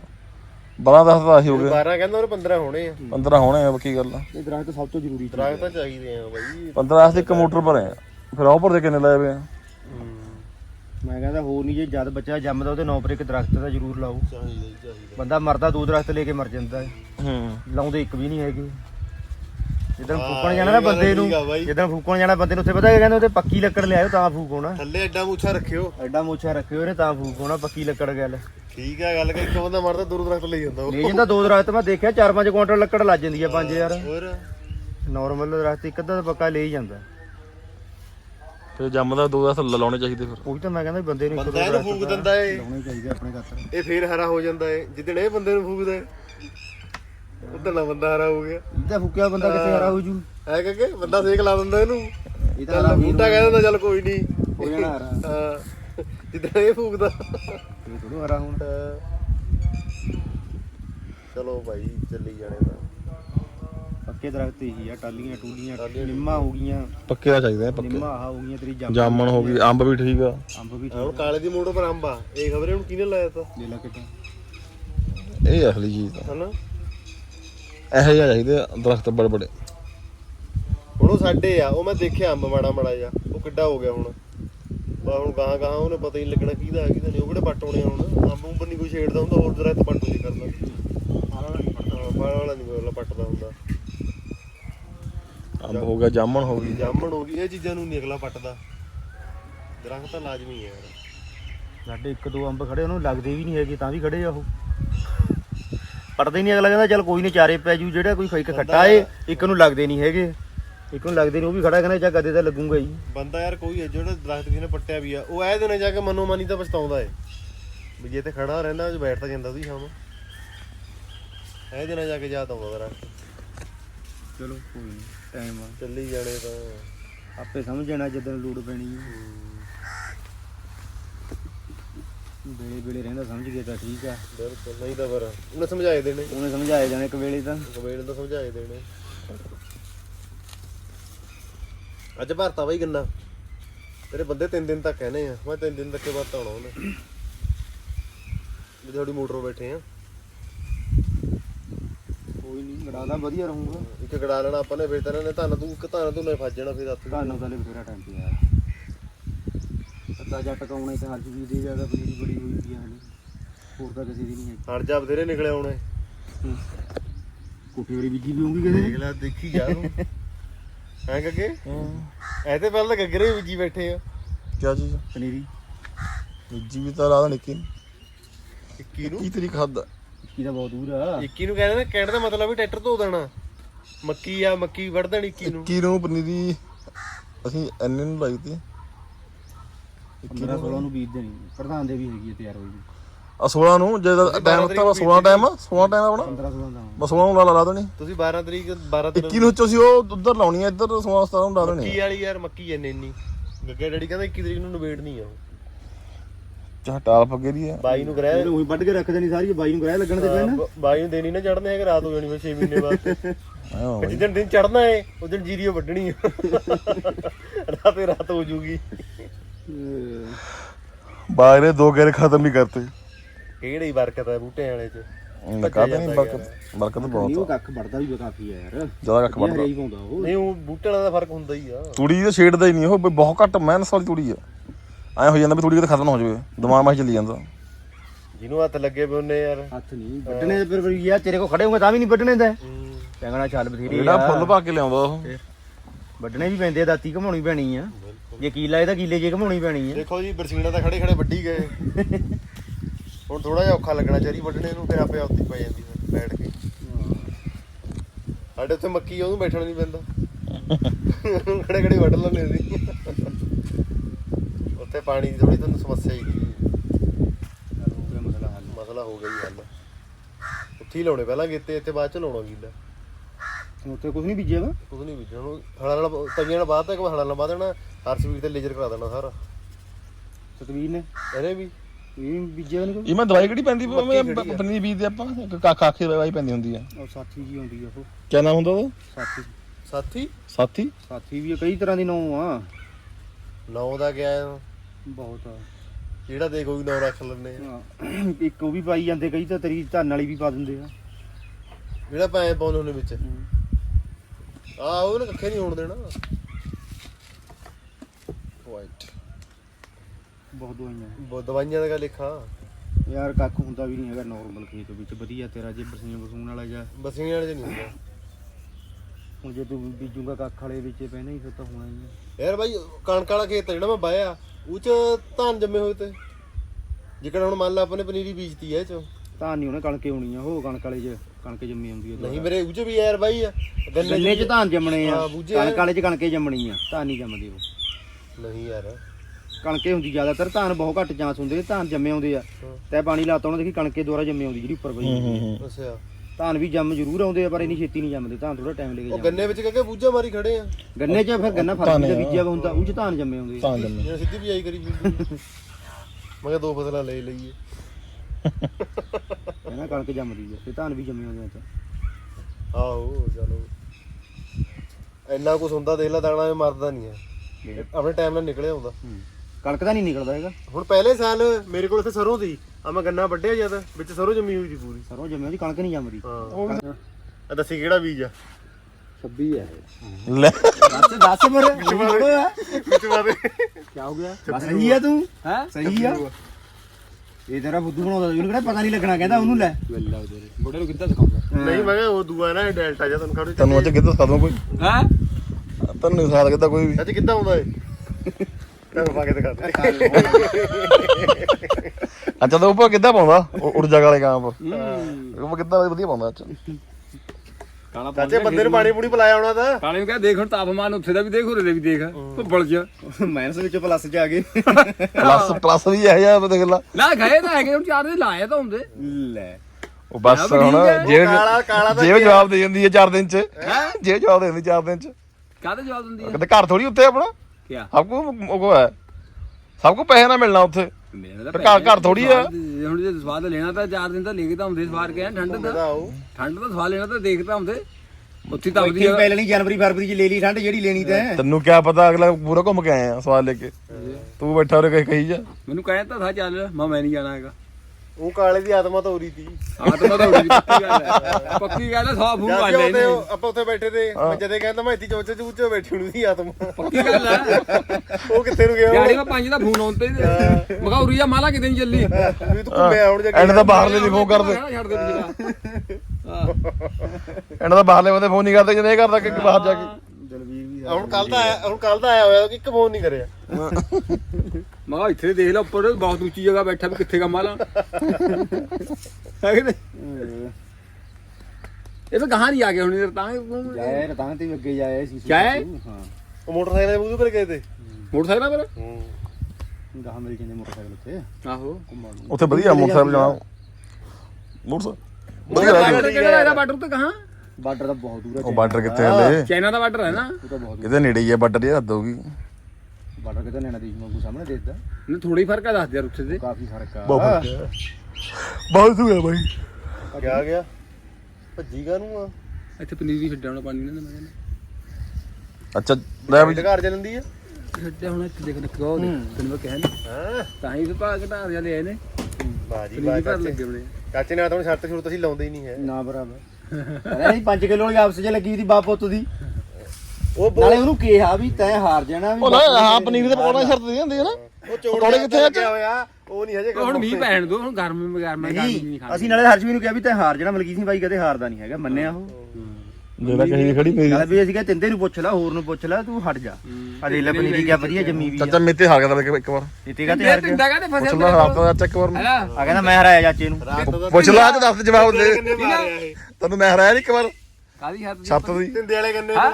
12 ਦਰਖਤ ਤਾਂ ਆਹੀ ਹੋ ਗਏ। 12 ਕਹਿੰਦਾ ਉਹ 15 ਹੋਣੇ ਆ। 15 ਹੋਣੇ ਆ ਕੀ ਗੱਲ ਆ। ਇਹ ਦਰਖਤ ਸਭ ਤੋਂ ਜ਼ਰੂਰੀ ਚੀਜ਼ ਦਰਖਤ ਤਾਂ ਚਾਹੀਦੇ ਆ ਬਾਈ। 15 ਵਾਸਤੇ ਇੱਕ ਮੋਟਰ ਭਰੇ ਆ। ਫਿਰ ਉਹ ਭਰ ਦੇ ਕਿੰਨੇ ਲਾਏ ਵੇ ਆ? ਮੈਂ ਕਹਿੰਦਾ ਹੋਰ ਨਹੀਂ ਜੇ ਜਦ ਬੱਚਾ ਜੰਮਦਾ ਉਹਦੇ ਨੌ ਪਰ ਇੱਕ ਦਰਖਤ ਦਾ ਜ਼ਰੂਰ ਲਾਓ। ਚਾਹੀਦਾ ਹੀ ਚਾਹੀਦਾ। ਬੰਦਾ ਮਰਦਾ ਦੋ ਦਰਖਤ ਲੈ ਕੇ ਮਰ ਜਾਂਦਾ ਹੈ। ਹੂੰ। ਲਾਉਂਦੇ ਇੱਕ ਵੀ ਨਹੀਂ ਹੈਗੇ। ਜਿੱਦਣ ਹਾਂ, ਫੂਕਣ ਜਾਣਾ ਨਾ ਬੰਦੇ ਨੂੰ। ਜਿੱਦਣ ਫੂਕਣ ਜਾਣਾ ਬੰਦੇ ਨੂੰ ਉੱਥੇ ਪਤਾ ਕੀ ਕਹਿੰਦੇ ਉਹਦੇ ਪੱਕੀ ਲੱਕੜ ਲਿਆਇਓ ਤਾਂ ਫੂਕ ਹੋਣਾ। ਥੱਲੇ ਐਡਾ ਮੁੱਛਾ ਰੱਖਿਓ। ਐਡਾ ਮੋਛਾ ਰੱਖਿਓ ਇਹਨੇ ਤਾਂ ਫੂਕ ਹੋਣਾ ਪੱਕੀ ਲੱਕੜ ਗੱਲ। ਠੀਕ ਆ ਗੱਲ ਕਿ ਇੱਕ ਬੰਦਾ ਮਰਦਾ ਦੂਰ ਦਰਖਤ ਲਈ ਜਾਂਦਾ ਉਹ। ਲੈ ਜਾਂਦਾ ਦੋ ਦਰਖਤ ਮੈਂ ਦੇਖਿਆ 4-5 ਕੁਇੰਟਲ ਲੱਕੜ ਲੱਜ ਜਾਂਦੀ ਆ 5000 ਹੋਰ? ਨਾਰਮਲ ਦਰਖਤ ਇੱਕ ਅੱਧਾ ਤਾਂ ਪੱਕਾ ਲੈ ਹੀ ਜਾਂਦਾ। ਫਿਰ ਜੰਮਦਾ ਦੋ ਦਰਖਤ ਲਾਉਣੇ ਚਾਹੀਦੇ ਫਿਰ। ਉਹੀ ਤਾਂ ਮੈਂ ਕਹਿੰਦਾ ਬੰਦੇ ਨੂੰ ਇੱਕ ਦੋ ਬੰਦਾ ਇਹਨੂੰ ਫੂਕ ਦਿੰਦਾ ਏ। ਲਾਉਣੇ ਚਾਹੀਦੇ ਆਪਣੇ ਖਾਤਰ। ਇਹ ਫੇਰ ਹਰਾ ਹੋ ਜਾਂਦਾ ਏ। ਜਿੱਦਣ ਇਹ ਬੰਦੇ ਨੂੰ ਫੂਕਦਾ ਏ ਉਦੋਂ ਨਾ ਬੰਦਾ ਹਰਾ ਹੋ ਗਿਆ। ਇਹਦਾ ਫੂਕਿਆ ਬੰਦਾ ਕਿੱਥੇ ਹਰਾ ਹੋ ਜੂ? ਐ ਕਿ ਬੰਦਾ ਸੇਕ ਲਾ ਦਿੰਦਾ ਇਹਨੂੰ। ਇਹ ਤਾਂ ਬੂਟਾ ਕਹਿ ਦਿੰਦਾ ਚੱਲ ਕੋਈ ਨਹੀਂ ਹੋ ਜਾਣਾ ਹਰਾ। ਹਾਂ। ਜਿੱਦਣ ਇਹ ਫੂਕਦਾ। ਇਹ ਥੋੜਾ ਹਰਾ ਹੁਣ। ਚਲੋ ਭਾਈ ਚੱਲੀ ਜਾਣੇ ਤਾਂ। ਪੱਕੇ ਦਰਖਤ ਹੀ ਆ ਟਾਲੀਆਂ ਟੂਲੀਆਂ। ਨਿੰਮਾਂ ਹੋ ਗਈਆਂ। ਪੱਕੇ ਦਾ ਚਾਹੀਦੇ ਆ ਪੱਕੇ। ਨਿੰਮਾਂ ਆਹ ਹੋ ਗਈਆਂ ਤੇਰੀ ਜਾਮ ਜਾਮਣ ਹੋ ਗਈ ਅੰਬ ਵੀ ਠੀਕ ਆ। ਅੰਬ ਵੀ ਹੁਣ ਕਾਲੇ ਦੀ ਮੋੜ ਪਰ ਅੰਬਾ ਇਹ ਖਬਰੇ ਹੁਣ ਕਿਹਨੇ ਲਾਇਆ ਤਾ? ਲੈ ਲੈ ਕਿਤਾ ਇਹ ਅਸਲੀ ਚੀਜ਼ ਆ। ਹਨਾ? ਇਹੋ ਜਿਹਾ ਚਾਹੀਦੇ ਆ ਦਰਖਤ ਬੜੇ ਬੜੇ। ਹੁਣ ਉਹ ਸਾਡੇ ਆ ਉਹ ਮੈਂ ਦੇਖਿਆ ਅੰਬ ਮਾੜਾ ਮਾੜਾ ਜਾ ਉਹ ਕਿੱਡਾ ਹੋ ਗਿਆ ਹੁਣ। ਬਾ ਹੁਣ ਗਾਂ ਗਾਂ ਉਹਨੇ ਪਤਾ ਹੀ ਲੱਗਣਾ ਕਿਹਦਾ ਹੈ ਕਿਹਦਾ ਨਹੀਂ ਉਹ ਕਿਹੜੇ ਪੱਟ ਹੋਣੇ ਆ ਹੁਣ। ਅੰਬ ਉੱਪਰ ਨਹੀਂ ਕੋਈ ਛੇੜਦਾ ਹੁੰਦਾ ਹੋਰ ਦਰਖਤ ਪੱਟ ਨਹੀਂ ਕਰਦਾ ਬਾਲ ਵਾਲਾ ਨਹੀਂ ਕੋਈ ਪੱਟਦਾ ਹੁੰਦਾ। ਅੰਬ ਹੋ ਗਿਆ ਜਾਮਣ ਹੋ ਗਈ। ਜਾਮਣ ਹੋ ਗਈ ਇਹ ਚੀਜ਼ਾਂ ਨੂੰ ਨਹੀਂ ਅਗਲਾ ਪੱਟਦਾ। ਦਰਖਤ ਤਾਂ ਲਾਜ਼ਮੀ ਹੈ ਯਾਰ। ਸਾਡੇ ਇੱਕ ਦੋ ਅੰਬ ਖੜੇ ਉਹਨੂੰ ਲੱਗਦੇ ਵੀ ਨਹੀਂ ਹੈਗੇ ਤਾਂ ਵੀ ਖੜੇ ਆ ਉਹ। ਪੜਦੇ ਹੀ ਨਹੀਂ ਅਗਲਾ ਕਹਿੰਦਾ ਚੱਲ ਕੋਈ ਨਹੀਂ ਚਾਰੇ ਪੈ ਜੂ ਜਿਹੜਾ ਕੋਈ ਇੱਕ ਖੱਟਾ ਏ ਇੱਕ ਨੂੰ ਲੱਗਦੇ ਨਹੀਂ ਹੈਗੇ। ਇੱਕ ਨੂੰ ਲੱਗਦੇ ਨਹੀਂ ਉਹ ਵੀ ਖੜਾ ਕਹਿੰਦਾ ਚਾ ਕਦੇ ਤਾਂ ਲੱਗੂਗਾ ਹੀ। ਬੰਦਾ ਯਾਰ ਕੋਈ ਹੈ ਜਿਹੜਾ ਦਰਖਤ ਕਿਸੇ ਨੇ ਪੱਟਿਆ ਵੀ ਆ ਉਹ ਇਹ ਦਿਨੇ ਜਾ ਕੇ ਮਨੋ ਮਨੀ ਤਾਂ ਪਛਤਾਉਂਦਾ ਏ। ਵੀ ਜੇ ਤੇ ਖੜਾ ਰਹਿੰਦਾ ਉਹ ਬੈਠ ਤਾਂ ਜਾਂਦਾ ਉਹਦੀ ਸ਼ਾਮ। ਇਹ ਦਿਨੇ ਜਾ ਕੇ ਯਾਦ ਆਉਂਦਾ ਦਰਖਤ ਚਲੋ ਕੋਈ ਨਹੀਂ ਟਾਈਮ ਆ। ਚੱਲੀ ਜਾਣੇ ਤਾਂ। ਆਪੇ ਸਮਝ ਜਾਣਾ ਜਦੋਂ ਲੋੜ ਪੈਣੀ ਹੈ। ਵੇਲੇ ਵੇਲੇ ਰਹਿੰਦਾ ਸਮਝ ਗਿਆ ਤਾਂ ਠੀਕ ਆ। ਬਿਲਕੁਲ ਨਹੀਂ ਤਾਂ ਫਿਰ ਉਹਨੇ ਸਮਝਾਏ ਦੇਣੇ। ਉਹਨੇ ਸਮਝਾਏ ਜਾਣੇ ਇੱਕ ਵੇਲੇ ਤਾਂ। ਕਬੇਲ ਤਾਂ ਸਮਝਾਏ ਦੇਣੇ। ਅੱਜ ਭਰਤਾ ਬਾਈ ਗੰਨਾ ਤੇਰੇ ਬੰਦੇ ਤਿੰਨ ਦਿਨ ਤੱਕ ਕਹਿੰਦੇ ਆ। ਮੈਂ ਤਿੰਨ ਦਿਨ ਤੱਕ ਕੇ ਬਾਅਦ ਆਉਣਾ ਉਹਨੇ। ਵੀ ਤੁਹਾਡੀ ਮੋਟਰੋਂ ਬੈਠੇ ਆ। ਕੋਈ ਨਹੀਂ ਗੜਾਦਾ ਵਧੀਆ ਰਹੂੰਗਾ। ਇੱਕ ਗੜਾ ਲੈਣਾ ਆਪਾਂ ਨੇ ਫਿਰ ਤਾਂ ਇਹਨਾਂ ਨੇ ਧੰਨ ਤੂੰ ਇੱਕ ਧੰਨ ਤੂੰ ਨੇ ਫਸ ਜਾਣਾ ਫਿਰ ਹੱਥ ਤੁਹਾਨੂੰ ਤਾਂ ਲੈ ਟਾਈਮ ਪਿਆ ਅੱਧਾ ਜੱਟ ਕਾਉਣੇ ਤੇ ਹਰਜ ਵੀ ਦੇ ਜਾਗਾ ਪਨੀਰੀ ਬੜੀ ਹੋਈ ਪਈ ਹਲੇ ਹੋਰ ਤਾਂ ਕਿਸੇ ਦੀ ਨਹੀਂ ਹੈ ਹੜ ਜਾ ਬਥੇਰੇ ਨਿਕਲੇ ਆਉਣੇ। ਕੋਠੀ ਵਾਲੀ ਬੀਜੀ ਵੀ ਹੋਊਗੀ ਕਿਸੇ ਦੇਖ ਲੈ ਦੇਖੀ ਜਾ ਤੂੰ। ਐ ਕੱਗੇ ਐ ਤੇ ਪਹਿਲਾਂ ਤਾਂ ਗੱਗਰੇ ਹੀ ਬੀਜੀ ਬੈਠੇ ਆ। ਕੀ ਚੀਜ਼? ਪਨੀਰੀ। ਨਿੱਜੀ ਵੀ ਤਾਂ ਲਾ ਨਿੱਕੀ 21 ਨੂੰ? ਕੀ ਤਰੀਕ ਖਾਦਾ ਕੀ ਤਾਂ ਬਹੁਤ ਦੂਰ ਆ। 21 ਨੂੰ ਕਹਿੰਦੇ ਨੇ ਕਹਿਣ ਦਾ ਮਤਲਬ ਵੀ ਟਰੈਕਟਰ ਧੋ ਦੇਣਾ। ਮੱਕੀ ਆ ਮੱਕੀ ਵੜ ਦੇਣੀ 21 ਨੂੰ। 21 ਨੂੰ ਪਨੀਰੀ ਅਸੀਂ ਐਨੇ ਨੂੰ ਲਾਈ ਤੀ। 15 16 ਨੂੰ ਬੀਜ ਦੇਣੀ ਪ੍ਰਧਾਨ ਦੇ ਵੀ ਹੈਗੀ ਹੈ ਤਿਆਰ ਹੋਈ ਆ 16 ਨੂੰ? ਜੇ ਟਾਈਮ ਤਾਂ 16 ਟਾਈਮ ਆ। 16 ਟਾਈਮ ਆਪਣਾ? 15 16 ਦਾ ਬਸ 16 ਨੂੰ ਲਾ ਲਾ ਦੇਣੀ। ਤੁਸੀਂ 12 ਤਰੀਕ 12 ਤਰੀਕ 21 ਨੂੰ ਚੋਂ ਸੀ ਉਹ ਉਧਰ ਲਾਉਣੀ ਆ ਇੱਧਰ 16 17 ਨੂੰ ਲਾ ਦੇਣੀ ਮੱਕੀ ਵਾਲੀ ਯਾਰ ਮੱਕੀ ਐ ਇੰਨੀ ਗੱਗੇ ਡੈਡੀ ਕਹਿੰਦਾ 21 ਤਰੀਕ ਨੂੰ ਨਿਬੇੜਨੀ ਆ ਉਹ। ਚਾਹ ਟਾਲ ਪੱਗੇ ਦੀ ਆ। ਬਾਈ ਨੂੰ ਕਰਾਇਆ। ਇਹਨੂੰ ਉਹੀ ਵੱਢ ਕੇ ਰੱਖ ਦੇਣੀ ਸਾਰੀ ਬਾਈ ਨੂੰ ਗ੍ਰਹਿ ਲੱਗਣ ਤੇ ਪੈਣਾ ਬਾਈ ਨੂੰ ਦੇਣੀ ਨਾ ਚੜਨੇ ਹੈਗੇ ਰਾਤ ਹੋ ਜਾਣੀ ਫਿਰ 6 ਮਹੀਨੇ ਬਾਅਦ। ਬਾਈ। ਜਿੱਦਣ ਦਿਨ ਚੜਨਾ ਏ ਉਸ ਦਿਨ ਜੀਰੀਓ ਵੱਢਣੀ ਆ। <laughs> ਰਾਤੇ ਰਾਤ ਹੋ ਜੂਗੀ। ਬਾਗਰੇ ਦੋ ਗੇਰੇ ਖਤਮ ਨਹੀਂ ਕਰਤੇ। ਕਿਹੜੀ ਬਰਕਤ ਹੈ ਬੂਟੇ ਵਾਲੇ ਚ? ਕਾਹਦੇ ਨਹੀਂ ਬਰਕਤ ਬਰਕਤ ਨਹੀਂ ਬਹੁਤ ਉਹ ਆ। ਕੱਖ ਵੱਢਦਾ ਵੀ ਕਾਫੀ ਆ ਯਾਰ। ਜ਼ਿਆਦਾ ਕੱਖ ਵੱਢਦਾ। ਹਰੇ ਹੀ ਪਾਉਂਦਾ ਉਹ। ਨਹੀਂ ਉਹ ਬੂਟੇ ਵਾਲਾ ਦਾ ਫ਼ਰਕ ਹੁੰਦਾ ਹੀ ਆ। ਤੂੜੀ ਤਾਂ ਛੇੜਦਾ ਹੀ ਨਹੀਂ ਉਹ ਵੀ ਬਹੁਤ ਘੱਟ ਮਿਹਨਤ ਵਾਲੀ ਤੂੜੀ ਆ। ਐ ਹੋ ਜਾਂਦਾ ਵੀ ਤੂੜੀ ਕਿਤੇ ਖਤਮ ਨਾ ਹੋ ਜਾਵੇ ਦਿਮਾਗ ਮਾਹ ਚੱਲੀ ਜਾਂਦਾ। ਜਿਹਨੂੰ ਹੱਥ ਲੱਗੇ ਪਏ ਉਹਨੇ ਯਾਰ। ਹੱਥ ਨਹੀਂ ਵੱਢਣੇ ਤੇ ਫਿਰ ਯਾਰ ਤੇਰੇ ਕੋ ਖੜੇ ਹੋਗੇ ਤਾਂ ਵੀ ਨਹੀਂ ਵੱਢਣੇ ਦਾ ਹੂੰ। ਪੈਂਗਣਾ ਚੱਲ ਬਥੇਰੀ ਜਿਹੜਾ ਆ। ਫੁੱਲ ਪਾ ਕੇ ਲਿਆਉਂਦਾ ਉਹ। ਵੱਢਣੇ ਵੀ ਪੈਂਦੇ ਆ ਦਾਤੀ ਘਮਾਉਣੀ ਪੈਣੀ ਆ। ਜੇ ਕੀਲਾ ਇਹਦਾ ਕੀਲੇ ਜੇ ਘਮਾਉਣੀ ਪੈਣੀ ਆ। ਦੇਖੋ ਜੀ ਬਰਸੀਨਾ ਤਾਂ ਖੜੇ ਖੜੇ ਵੱਢੀ ਗਏ। ਹੁਣ ਥੋੜਾ ਜਿਹਾ ਔਖਾ ਲੱਗਣਾ ਚਾਰੀ ਵੱਢਣੇ ਨੂੰ ਫਿਰ ਆਪੇ ਆਉਤੀ ਪੈ ਜਾਂਦੀ ਫਿਰ ਬੈਠ ਕੇ। ਸਾਡੇ ਉੱਤੇ ਮੱਕੀ ਆ, ਉਹਨੂੰ ਬੈਠਣ ਨਹੀਂ ਪੈਂਦਾ ਖੜੇ ਖੜੇ ਵੱਢ ਲੈਂਦੇ ਸੀ। ਉੱਥੇ ਪਾਣੀ ਦੀ ਥੋੜੀ ਤੁਹਾਨੂੰ ਸਮੱਸਿਆ ਹੀ ਸੀ ਹੋ ਗਿਆ ਮਸਲਾ ਹੱਲ। ਮਸਲਾ ਹੋ ਗਿਆ ਹੱਲ। ਉੱਥੇ ਹੀ ਲਾਉਣੇ ਪਹਿਲਾਂ ਗੇਤੇ ਇੱਥੇ ਬਾਅਦ ਚ ਲਾਉਣਾ ਗੀਲਾ ਉੱਥੇ ਕੁਝ ਨਹੀਂ ਬੀਜਿਆ ਵਾ ਕੁਝ ਨਹੀਂ ਬੀਜਣਾ ਉਹਨੂੰ ਹਲਾਂ ਨਾਲ ਤਵੀਆਂ ਨਾਲ ਬਾਅਦ ਤੱਕ ਹਲਾਂ ਨਾਲ ਬਾਅਦ ਦੇਣਾ ਹਰ ਸਪੀਡ ਤੇ ਲੇਜ਼ਰ ਕਰਾ ਦੇਣਾ ਸਾਰਾ। ਸਤਵੀਰ ਨੇ? ਇਹਨੇ ਵੀ। ਇਹ ਵੀ ਬੀਜਿਆ ਨਹੀਂ ਇਹ ਮੈਂ ਦਵਾਈ ਕਿਹੜੀ ਪੈਂਦੀ। ਪਨੀਰ ਬੀਜਦੇ ਆਪਾਂ ਇੱਕ ਕੱਖ ਆਖੇ ਦਵਾਈ ਪੈਂਦੀ ਹੁੰਦੀ ਆ। ਉਹ ਸਾਥੀ ਜੀ ਆਉਂਦੀ ਆ ਉਹ। ਕਿਆ ਨਾਮ ਹੁੰਦਾ ਉਹਦਾ? ਸਾਥੀ। ਸਾਥੀ? ਸਾਥੀ? ਸਾਥੀ ਵੀ ਕਈ ਤਰ੍ਹਾਂ ਦੀ ਨੌ ਆ। ਨੌ ਦਾ ਗਿਆ ਆ, ਬਹੁਤ ਆ। ਜਿਹੜਾ ਦੇਖੋ ਵੀ ਨੌ ਰੱਖ ਲੈਂਦੇ ਆ। ਇੱਕ ਉਹ ਵੀ ਪਾਈ ਜਾਂਦੇ ਕਈ ਤਾਂ ਤੇਰੀ ਧਨ ਵਾਲੀ ਵੀ ਪਾ ਦਿੰਦੇ ਆ। ਜਿਹੜਾ ਪੈ ਪਾਉਂਦੇ ਉਹਨੇ ਵਿੱਚ। ਆ ਉਹਨੇ ਕੱਖੇ ਨਹੀਂ ਹੋਣ ਦੇਣਾ। ਵਾਈਟ ਬਹੁਤ ਦਵਾਈਆਂ ਦਵਾਈਆਂ ਦਾ ਲੇਖਾ ਯਾਰ ਕੱਖ ਹੁੰਦਾ ਵੀ ਨਹੀਂ ਹੈਗਾ ਨਾਰਮਲ ਖੇਤ ਵਿੱਚ। ਵਧੀਆ ਤੇਰਾ ਜੇ ਬਰਸੀਨ ਬਸੂਨ ਵਾਲਾ ਜਾਂ ਬਸੀਆਂ ਵਾਲੇ ਚ ਨਹੀਂ ਹੁੰਦਾ। ਹੁਣ ਜੇ ਤੂੰ ਬੀਜੂਗਾ ਕੱਖ ਵਾਲੇ ਵਿੱਚ ਪਹਿਲਾਂ ਹੀ ਫਿਰ ਤਾਂ ਹੋਣਾ ਹੀ ਯਾਰ ਬਾਈ ਕਣਕ ਵਾਲਾ ਖੇਤ ਆ ਜਿਹੜਾ ਮੈਂ ਬਾਇਆ ਉਹ ਚ ਧਾਨ ਜੰਮੇ ਹੋਏ ਤੇ। ਜਿਕਣ ਹੁਣ ਮੰਨ ਲਾ ਆਪਾਂ ਨੇ ਪਨੀਰੀ ਬੀਜਤੀ ਐ ਇਹ ਚ। ਤਾਂ ਨਹੀਂ ਉਹਨੇ ਕਣਕੇ ਹੋਣੀ ਆ ਉਹ ਕਣਕ ਵਾਲੇ 'ਚ ਕਣਕ ਜੰਮੀ ਆਉਂਦੀ ਆ ਨਹੀਂ ਮੇਰੇ ਉਹ ਚ ਵੀ ਯਾਰ ਬਾਈ ਆ ਗੰਨੇ 'ਚ ਧਾਨ ਜੰਮਣੇ ਆ ਹਾਂ, ਬੂਝੇ ਕਣਕ ਵਾਲੇ 'ਚ ਕਣਕੇ ਜੰਮਣੀ ਆ ਧਾਨ ਨਹੀਂ ਜੰਮਦੀ ਉਹ। ਨਹੀਂ ਯਾਰ। ਕਣਕੇ ਹੁੰਦੀ ਜ਼ਿਆਦਾਤਰ ਧਾਨ ਬਹੁਤ ਘੱਟ ਚਾਂਸ ਹੁੰਦੇ ਨੇ ਧਾਨ ਜੰਮੇ ਆਉਂਦੇ ਆ। ਹਾਂ। ਤੈ ਪਾਣੀ ਲਾਤਾ ਉਹਨਾਂ ਦੇਖੀ ਕਣਕੇ ਦੁਆਰਾ ਜੰਮੇ ਆਉਂਦੀ ਜਿਹੜੀ ਉੱਪਰ ਪਈ ਹੁੰਦੀ ਆ। ਅੱਛਾ। ਧਾਨ ਵੀ ਜੰਮ ਜ਼ਰੂਰ ਆਉਂਦੇ ਆ ਪਰ ਇੰਨੀ ਛੇਤੀ ਨਹੀਂ ਜੰਮਦੇ ਧਾਨ ਥੋੜਾ ਟਾਈਮ ਲੈ ਕੇ ਉਹ ਜੰਮਦੇ। ਗੰਨੇ ਵਿੱਚ ਕਹਿੰਦੇ ਬੂਝਾ ਮਾਰੀ ਖੜੇ ਆ। ਗੰਨੇ 'ਚ ਫਿਰ ਗੰਨਾ ਫ਼ਰਕ ਦਾ ਬੀਜਿਆ ਵਾ ਹੁੰਦਾ ਉਹ 'ਚ ਧਾਨ ਜੰਮੇ ਆਉਂਦੇ ਆ। ਤਾਂ ਜੰਮੇ। ਜਿਹੜਾ ਸਿੱਧੀ ਬਿਜਾਈ ਕਰੀ ਮੈਂ ਕਿਹਾ ਦੋ ਫਸਲਾਂ ਲੈ ਲਈਏ। ਕਹਿੰਦਾ ਕਣਕ ਜੰਮਦੀ ਆ ਤੇ ਧਾਨ ਵੀ ਜੰਮੇ ਆਉਂਦੇ ਆ 'ਚ ਆਹੋ ਚਲੋ। ਇੰਨਾ ਕੁਝ ਹੁੰਦਾ ਦੇਖ ਲੈ ਦਾਣਾ ਇਹ ਮਰਦਾ ਨਹੀਂ ਹੈ ਆਪਣੇ ਟਾਈਮ ਨਾਲ ਨਿਕਲਿਆ ਹੁੰਦਾ। ਹੂੰ। ਕਣਕ ਦਾ ਨਹੀਂ ਨਿਕਲਦਾ ਹੈਗਾ। ਹੁਣ ਪਹਿਲੇ ਸਾਲ ਮੇਰੇ ਕੋਲ ਇੱਥੇ ਸਰੋਂ ਸੀ ਆ ਮੈਂ ਗੰਨਾ ਵੱਢਿਆ ਜਦ ਵਿੱਚ ਸਰੋਂ ਜੰਮੀ ਹੋਈ ਸੀ ਪੂਰੀ। ਸਰੋਂ ਜੰਮੇ ਉਹਦੀ ਕਣਕ ਨਹੀਂ ਜੰਮਦੀ। ਹਾਂ। ਆ ਦੱਸੀ ਕਿਹੜਾ ਬੀਜ ਆ? 26 ਹੈ ਲੈ। ਦੱਸ ਦੱਸ ਫਿਰ। ਥੋੜਾ ਆ ਵਿੱਚ ਬਾਰੇ ਕੀ ਹੋ ਗਿਆ? ਬਸ ਸਹੀ ਆ ਤੂੰ? ਹੈ? ਸਹੀ ਆ। ਇਹ ਤੇਰਾ ਬੁੱਧੂ ਬਣਾਉਂਦਾ ਉਹਨੂੰ ਕਿਹੜਾ ਪਤਾ ਨਹੀਂ ਲੱਗਣਾ ਕਹਿੰਦਾ ਉਹਨੂੰ ਲੈ। ਬੁੜੇ ਨੂੰ ਕਿੱਦਾਂ ਸਿਖਾਉਂਦਾ? ਨਹੀਂ ਮੈਂ ਕਿਹਾ ਉਹ ਦੂਆ ਨਾ ਡੈਲਟਾ ਜਾਂ ਤੁਹਾਨੂੰ ਖੜੋ ਤੈਨੂੰ ਅੱਜ ਕਿੱਦਾਂ ਸਾਦੋਂ ਕੋਈ? ਹੈ? ਤੈਨੂੰ ਸਾਦ ਕਿੱਦਾਂ ਕੋਈ ਵੀ। ਅੱਜ ਕਿੱਦਾਂ ਆਉਂਦਾ ਏ ਤੈਨੂੰ ਪਾ ਕੇ ਦਿਖਾ ਦੇ। ਅੱਛਾ ਤਾਂ ਉੱਪਰ ਕਿੱਦਾਂ ਪਾਉਂਦਾ? ਉ- ਊਰਜਾ ਵਾਲੇ ਕਾਂ ਪਰ ਉਹ ਕਿੱਦਾਂ ਵਧੀਆ ਪਾਉਂਦਾ ਅੱਛਾ। ਕਾਲਾ ਚਾਚੇ ਬੰਦੇ ਨੂੰ ਪਾਣੀ ਪੂਣੀ ਪਿਲਾਇਆ ਹੋਣਾ ਤਾਂ। ਕਾਲੇ ਨੂੰ ਕਹਿੰਦਾ ਦੇਖ ਹੁਣ ਤਾਪਮਾਨ ਉੱਥੇ ਦਾ ਵੀ ਦੇਖ ਉਰੇ ਦਾ ਵੀ ਦੇਖ ਭੁੱਬਲ ਚ ਮਾਈਨਸ ਵਿੱਚ ਪਲੱਸ ਚ ਆ ਗਏ। ਪਲੱਸ ਪਲੱਸ ਵੀ ਇਹ ਜਿਹਾ ਦੇਖ ਲਾ। ਨਾ ਗਏ ਤਾਂ ਹੈਗੇ ਹੁਣ ਚਾਰ ਦਿਨ ਲਾਏ ਤਾਂ ਹੁੰਦੇ। ਲੈ। ਉਹ ਬਸ ਹੁਣ ਹੈ। ਜੇ ਕਾਲਾ- ਕਾਲਾ ਤਾਂ ਜੇ? ਜਵਾਬ ਦੇ ਜਾਂਦੀ ਹੈ 4 ਦਿਨ ਚ। ਜੇ ਜਵਾਬ ਦੇ ਦਿੰਦੀ 4 ਦਿਨ ਚ। ਕਾਹਦੇ ਜਵਾਬ ਦਿੰਦੀ ਆ? ਕਹਿੰਦੇ ਘਰ ਥੋੜੀ ਉੱਤੇ ਆਪਣਾ। ਕੋ ਉਹ ਹੈ। ਸਭ ਕੋ ਪੈਸੇ ਨਾ ਮਿਲਣਾ ਉੱਥੇ। ਮੇਰਾ ਪਰ ਘਰ- ਘਰ ਥੋੜ੍ਹੀ ਆ। ਹੁਣ ਜੇ ਸਵਾਦ ਲੈਣਾ ਤਾਂ ਚਾਰ ਦਿਨ ਤਾਂ ਲੈ ਕੇ ਤਾਂ ਹੁੰਦੇ ਸਵਾਰ ਕੇ ਠੰਡ ਦਾ ਠੰਡ ਦਾ ਸਵਾਦ ਲੈਣਾ ਤਾਂ ਦੇਖ ਤਾਂ ਹੁੰਦੇ। ਉੱਥੇ ਤਾਂ ਇੱਥੇ ਵਧੀਆ। ਪੈ ਲੈਣੀ ਜਨਵਰੀ ਫਰਵਰੀ ਚ ਲੈ ਲਈ ਠੰਡ ਜਿਹੜੀ ਲੈਣੀ ਤੈਂ ਤੈਨੂੰ ਕਿਆ ਪਤਾ ਅਗਲਾ ਪੂਰਾ ਘੁੰਮ ਕੇ ਆਇਆ ਸਵਾਲ ਲੈ ਕੇ। ਤੂੰ ਬੈਠਾ ਉਰੇ ਕਹੀ ਕਹੀ ਜਾ। ਮੈਨੂੰ ਕਹਿੰਦਾ ਤਾਂ ਚੱਲ ਮੈਂ ਮੈਂ ਨਹੀਂ ਜਾਣਾ ਹੈਗਾ। ਉਹ ਕਾਲੇ ਦੀ ਆਤਮਾ ਤਾਂ ਉਰੀ ਤੀ ਆਤਮਾ ਤਾਂ ਉੜੀ ਪੱਕੀ ਗੱਲ ਹੈ। ਪੱਕੀ ਗੱਲ ਹੈ ਸੌ ਫੂਕ ਜਦ ਮਾਰ ਅਸੀਂ ਲੈ ਉੱਥੇ ਉਹ- ਆਪਾਂ ਉੱਥੇ ਬੈਠੇ ਤੇ ਮੈਂ ਜਦੇ ਕਹਿੰਦਾ ਮੈਂ ਇੱਥੇ ਚੋਚੇ ਚੂਚੇ ਬੈਠੀ ਹੋਣੀ ਸੀ ਆਤਮਾ। ਪੱਕੀ ਗੱਲ ਹੈ। ਉਹ ਕਿੱਥੇ ਨੂੰ ਗਿਆ ਯਾਰੀ ਮੈਂ ਪੰਜ ਦਾ ਫੋਨ ਆਉਂਦੇ ਮਗਾ ਉਰੀਆ ਮਾਲਾ ਕਿਤੇ ਨਹੀਂ ਚੱਲੀ। ਵੀ ਤੂੰ ਘੁੰਮਿਆ ਹੁਣ ਜਾ ਐਂਡ ਤਾਂ ਬਾਹਰਲੇ ਨਹੀਂ ਫੋਨ ਕਰਦੇ। ਛੱਡ ਦੇ ਪਿਛਲਾ ਹਾਂ। ਐਂਡ ਤਾਂ ਬਾਹਰਲੇ ਬੰਦੇ ਫੋਨ ਨਹੀਂ ਕਰਦੇ ਜਦ ਇਹ ਕਰਦਾ ਕਿ ਬਾਹਰ ਜਾ ਕੇ। ਦਲਵੀਰ ਵੀ ਹੁਣ ਕੱਲ ਦਾ ਆਇਆ ਹੁਣ ਕੱਲ ਦਾ ਆਇਆ ਹੋਇਆ ਕਿ ਇੱਕ ਫੋਨ ਨਹੀਂ ਕਰਿਆ। ਮਗਾ ਇੱਥੇ ਦੇਖ ਲੈ ਉੱਪਰ ਬਹੁਤ ਉੱਚੀ ਜਗ੍ਹਾ ਬੈਠਾ ਵੀ ਕਿੱਥੇ ਕੰਮ ਆਲਾ <laughs> ਹੈ ਕਿ ਨਹੀਂ? ਇਹ ਤਾਂ ਕਹਾਂ ਨਹੀਂ ਆ ਗਏ ਹੁਣ ਇਹ ਤਾਂ ਜਾਏ ਰਤਾਂ ਤੇ ਵੀ ਅੱਗੇ ਜਾਏ ਸੀ ਜਾਏ? ਹਾਂ। ਉਹ ਮੋਟਰਸਾਈਕਲ ਦੇ ਮੂੰਹ ਪਰ ਗਏ ਤੇ? ਮੋਟਰਸਾਈਕਲ ਪਰ? ਹੂੰ। ਗਾਹ ਮਿਲ ਜਾਂਦੇ ਮੋਟਰਸਾਈਕਲ ਉੱਤੇ ਆਹੋ। ਘੁੰਮਣ ਨੂੰ। ਉੱਥੇ ਵਧੀਆ ਮੋਟਰਸਾਈਕਲ ਜਾਣਾ। ਮੋਟਰਸਾਈਕਲ ਵਧੀਆ ਰਹਿ ਬਾਰਡਰ ਕਿਹੜਾ ਇਹਦਾ? ਬਾਰਡਰ ਤੇ ਕਹਾਂ ਬਾਰਡਰ ਤਾਂ ਬਹੁਤ ਦੂਰ ਹੈ ਉਹ ਬਾਰਡਰ ਕਿੱਥੇ ਹਲੇ? ਚਾਈਨਾ ਦਾ ਬਾਰਡਰ ਹੈ ਨਾ। ਉਹ ਤਾਂ ਬਹੁਤ ਕਿਤੇ ਨੇੜੇ ਹੀ ਹੈ ਬਾਰਡਰ ਇਹ ਹੱਦ ਬਾਰਡਰ ਕਿਤੇ ਨੈਣਾ ਦੇਸ਼ ਵਾਂਗੂ ਸਾਹਮਣੇ ਦੇਖਦਾ ਨੇ ਥੋੜੀ ਫ਼ਰਕ ਆ ਦੱਸ ਦੇ ਯਾਰ ਉੱਥੇ ਤੇ ਕਾਫੀ ਫ਼ਰਕ ਆ। ਬਹੁਤ ਬਹੁਤ ਹੋ ਗਿਆ ਬਾਈ। ਕਿਆ ਗਿਆ? ਭੱਜੀ ਕਾਨੂੰ ਆ? ਇੱਥੇ ਪਨੀਰ ਵੀ ਛੱਡਿਆ ਹੋਣਾ ਪਾਣੀ ਨਾਲ ਮੈਂ ਅੱਛਾ ਲੈ ਵੀ ਘਰ ਜਲੰਦੀ ਆ? ਛੱਡਿਆ ਹੋਣਾ ਇੱਥੇ ਦੇਖ ਨਿਕਲੋ ਦੇ ਤੈਨੂੰ ਮੈਂ ਕਿਹਾ ਨਹੀਂ। ਹਾਂ। ਤਾਂ ਹੀ ਵਿਭਾਗ ਘਟਾ ਰਿਆ ਲਿਆਏ ਨੇ। ਬਾਜੀ ਬਾਜੀ ਲੱਗੇ ਬਣੇ ਚਾਚੇ ਨਾਲ ਤਾਂ ਹੁਣ ਸ਼ਰਤ ਸ਼ੁਰਤ ਅਸੀਂ ਲਾਉਂਦੇ ਹੀ ਨਹੀਂ ਹੈ। ਨਾ ਬਰਾਬਰ। ਅਰੇ 5 ਕਿਲੋ ਵਾਲੀ ਆਪਸ 'ਚ ਲੱਗੀ ਦੀ ਬਾਪ ਪੁੱਤ ਦੀ। ਉਹ ਨਾਲੇ ਉਹਨੂੰ ਕਿਹਾ ਵੀ ਤੈਂ ਹਾਰ ਜਾਣਾ ਵੀ ਉਹ ਨਾ ਹਾਂ ਪਨੀਰ ਦੇ ਪਕੌੜਾ ਸ਼ਰਤ ਦੀ ਹੁੰਦੀ ਹੈ ਨਾ। ਉਹ ਪਕੌੜੇ ਕਿੱਥੇ ਲੱਗਿਆ ਹੋਇਆ ਉਹ ਨਹੀਂ ਹਜੇ ਹੁਣ ਮੀਂਹ ਪੈਣ ਦੋ ਹੁਣ ਗਰਮ ਗਰਮ ਨਹੀਂ ਖਾਣੀ। ਅਸੀਂ ਨਾਲੇ ਹਰਸ਼ਵੀ ਨੂੰ ਕਿਹਾ ਵੀ ਤੈਂ ਹਾਰ ਜਾਣਾ ਮਲਕੀਤ ਸਿੰਘ ਬਾਈ ਕਦੇ ਹਾਰਦਾ ਨਹੀਂ ਹੈਗਾ ਮੰਨਿਆ ਉਹ? ਜਿਹੜਾ ਕਹੀ ਖੜੀ ਮੇਰੀ ਨਾਲੇ ਵੀ ਅਸੀਂ ਕਿਹਾ ਤਿੰਦੇ ਨੂੰ ਪੁੱਛ ਲੈ ਹੋਰ ਨੂੰ ਪੁੱਛ ਲੈ ਤੂੰ ਹਟ ਜਾ। ਆ ਦੇ ਲੈ ਪਨੀਰੀ ਕਿਆ ਵਧੀਆ ਜੰਮੀ ਵੀ ਚਾਚਾ ਮੇਤੇ ਹਾਰ ਗਿਆ ਤਾਂ ਇੱਕ ਵਾਰ। ਦਿੱਤੀ ਕਾ ਤੇ ਤੇ ਹਾਰ ਗਿਆ? ਤਿੰਦਾ ਕਾਤੇ ਪੁੱਛ ਫਸਿਆ ਲੈ ਤਾਂ ਚਾਚਾ ਇੱਕ ਵਾਰ। ਹੈਲਾ। ਆ ਕਹਿੰਦਾ ਮੈਂ ਹਰਾਇਆ ਚਾਚੇ ਨੂੰ। ਦਾ ਪੁੱਛ ਲੈ। ਅੱਜ ਦੱਸ ਜਵਾਬ ਦੇ। ਕਿੰਨੇ ਮਾਰਿਆ ਇਹ? ਤੈਨੂੰ ਮੈਂ ਹਰਾਇਆ ਨਹੀਂ ਇੱਕ ਵਾਰ। ਕਾਦੀ ਹੱਥ ਛੱਤ ਦੀ। ਤਿੰਦੇ ਵਾਲੇ ਕੰਨੇ ਹਾਂ?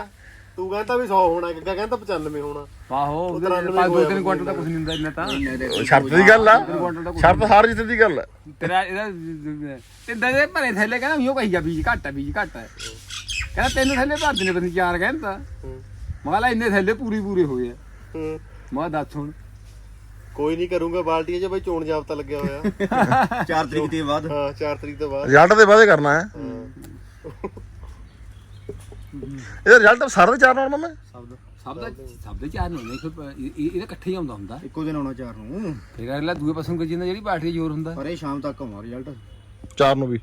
ਤੂੰ ਕਹਿੰਦਾ ਵੀ 100 ਹੋਣਾ ਗੱਗਾ ਕਹਿੰਦਾ 95 ਹੋਣਾ। ਆਹੋ ਉਹਦੇ ਤਰਾਨਵੇਂ ਪੰਜ ਦੋ ਤਿੰਨ ਕੁਆਂਟਲ ਦਾ ਕੁਝ ਨਹੀਂ ਹੁੰਦਾ ਇੰਨਾ ਤਾਂ। ਸ਼ਰਤ ਦੀ ਗੱਲ ਆ। ਸ਼ਰਤ ਹਾਰ ਜਿੱਤ ਦੀ ਗੱਲ ਆ। ਤੇਰਾ ਇਹਦਾ ਤਿੰਦਾ ਦੇ ਭਰੇ ਥੈਲੇ ਕਹਿੰਦਾ ਮੀਓ ਕਹੀ ਜਾ ਬੀਜ ਘੱਟ ਆ ਬੀਜ ਘੱਟ ਆ। ਕਹਿੰਦਾ ਤੈਨੂੰ ਥੈਲੇ ਭਰ ਦੇਣੇ ਬੰਦੀ ਚਾਰ ਕਹਿੰਦਾ। ਹੂੰ। ਮੈਂ ਕਿਹਾ ਇੰਨੇ ਥੈਲੇ ਪੂਰੀ ਪੂਰੇ ਹੋਏ ਆ। ਮੈਂ ਦੱਸ ਹੁਣ। ਕੋਈ ਨਹੀਂ ਕਰੂੰਗਾ ਬਾਲਟੀਆਂ 'ਚ ਬਈ ਚੋਣ ਜਾਬਤਾ ਲੱਗਿਆ ਹੋਇਆ। <laughs> 4 ਤਰੀਕ ਦੇ ਬਾਅਦ। ਹਾਂ 4 ਤਰੀਕ ਤੋਂ ਬਾਅਦ। ਰਿਜ਼ਲਟ ਦੇ ਵਾਅਦੇ ਕਰਨਾ ਹੈ। ਹਾਂ। ਇਹਦਾ ਰਿਜ਼ਲਟ ਸਾਰੇ ਦੇ ਚਾਰ ਨਾਲ ਆਉਣਾ ਮੈਂ। ਸਭ ਦਾ ਸਭ ਦੇ ਚਾਰ ਨਹੀਂ ਇਹ- ਇਹ- ਇਹਦਾ ਇਕੱਠੇ ਹੀ ਆਉਂਦਾ ਹੁੰਦਾ। ਇੱਕੋ ਦਿਨ ਆਉਣਾ 4 ਨੂੰ। ਫਿਰ ਅਗਲਾ ਦੂਏ ਪਾਸੋਂ ਜਿੰਦਾ ਜਿਹੜੀ ਪਾਰਟੀ ਜ਼ੋਰ ਹੁੰਦਾ। ਪਰ ਇਹ ਸ਼ਾਮ ਤੱਕ ਆਉਣਾ ਰਿਜ਼ਲਟ ਚਾਰ ਨੂੰ ਵੀ।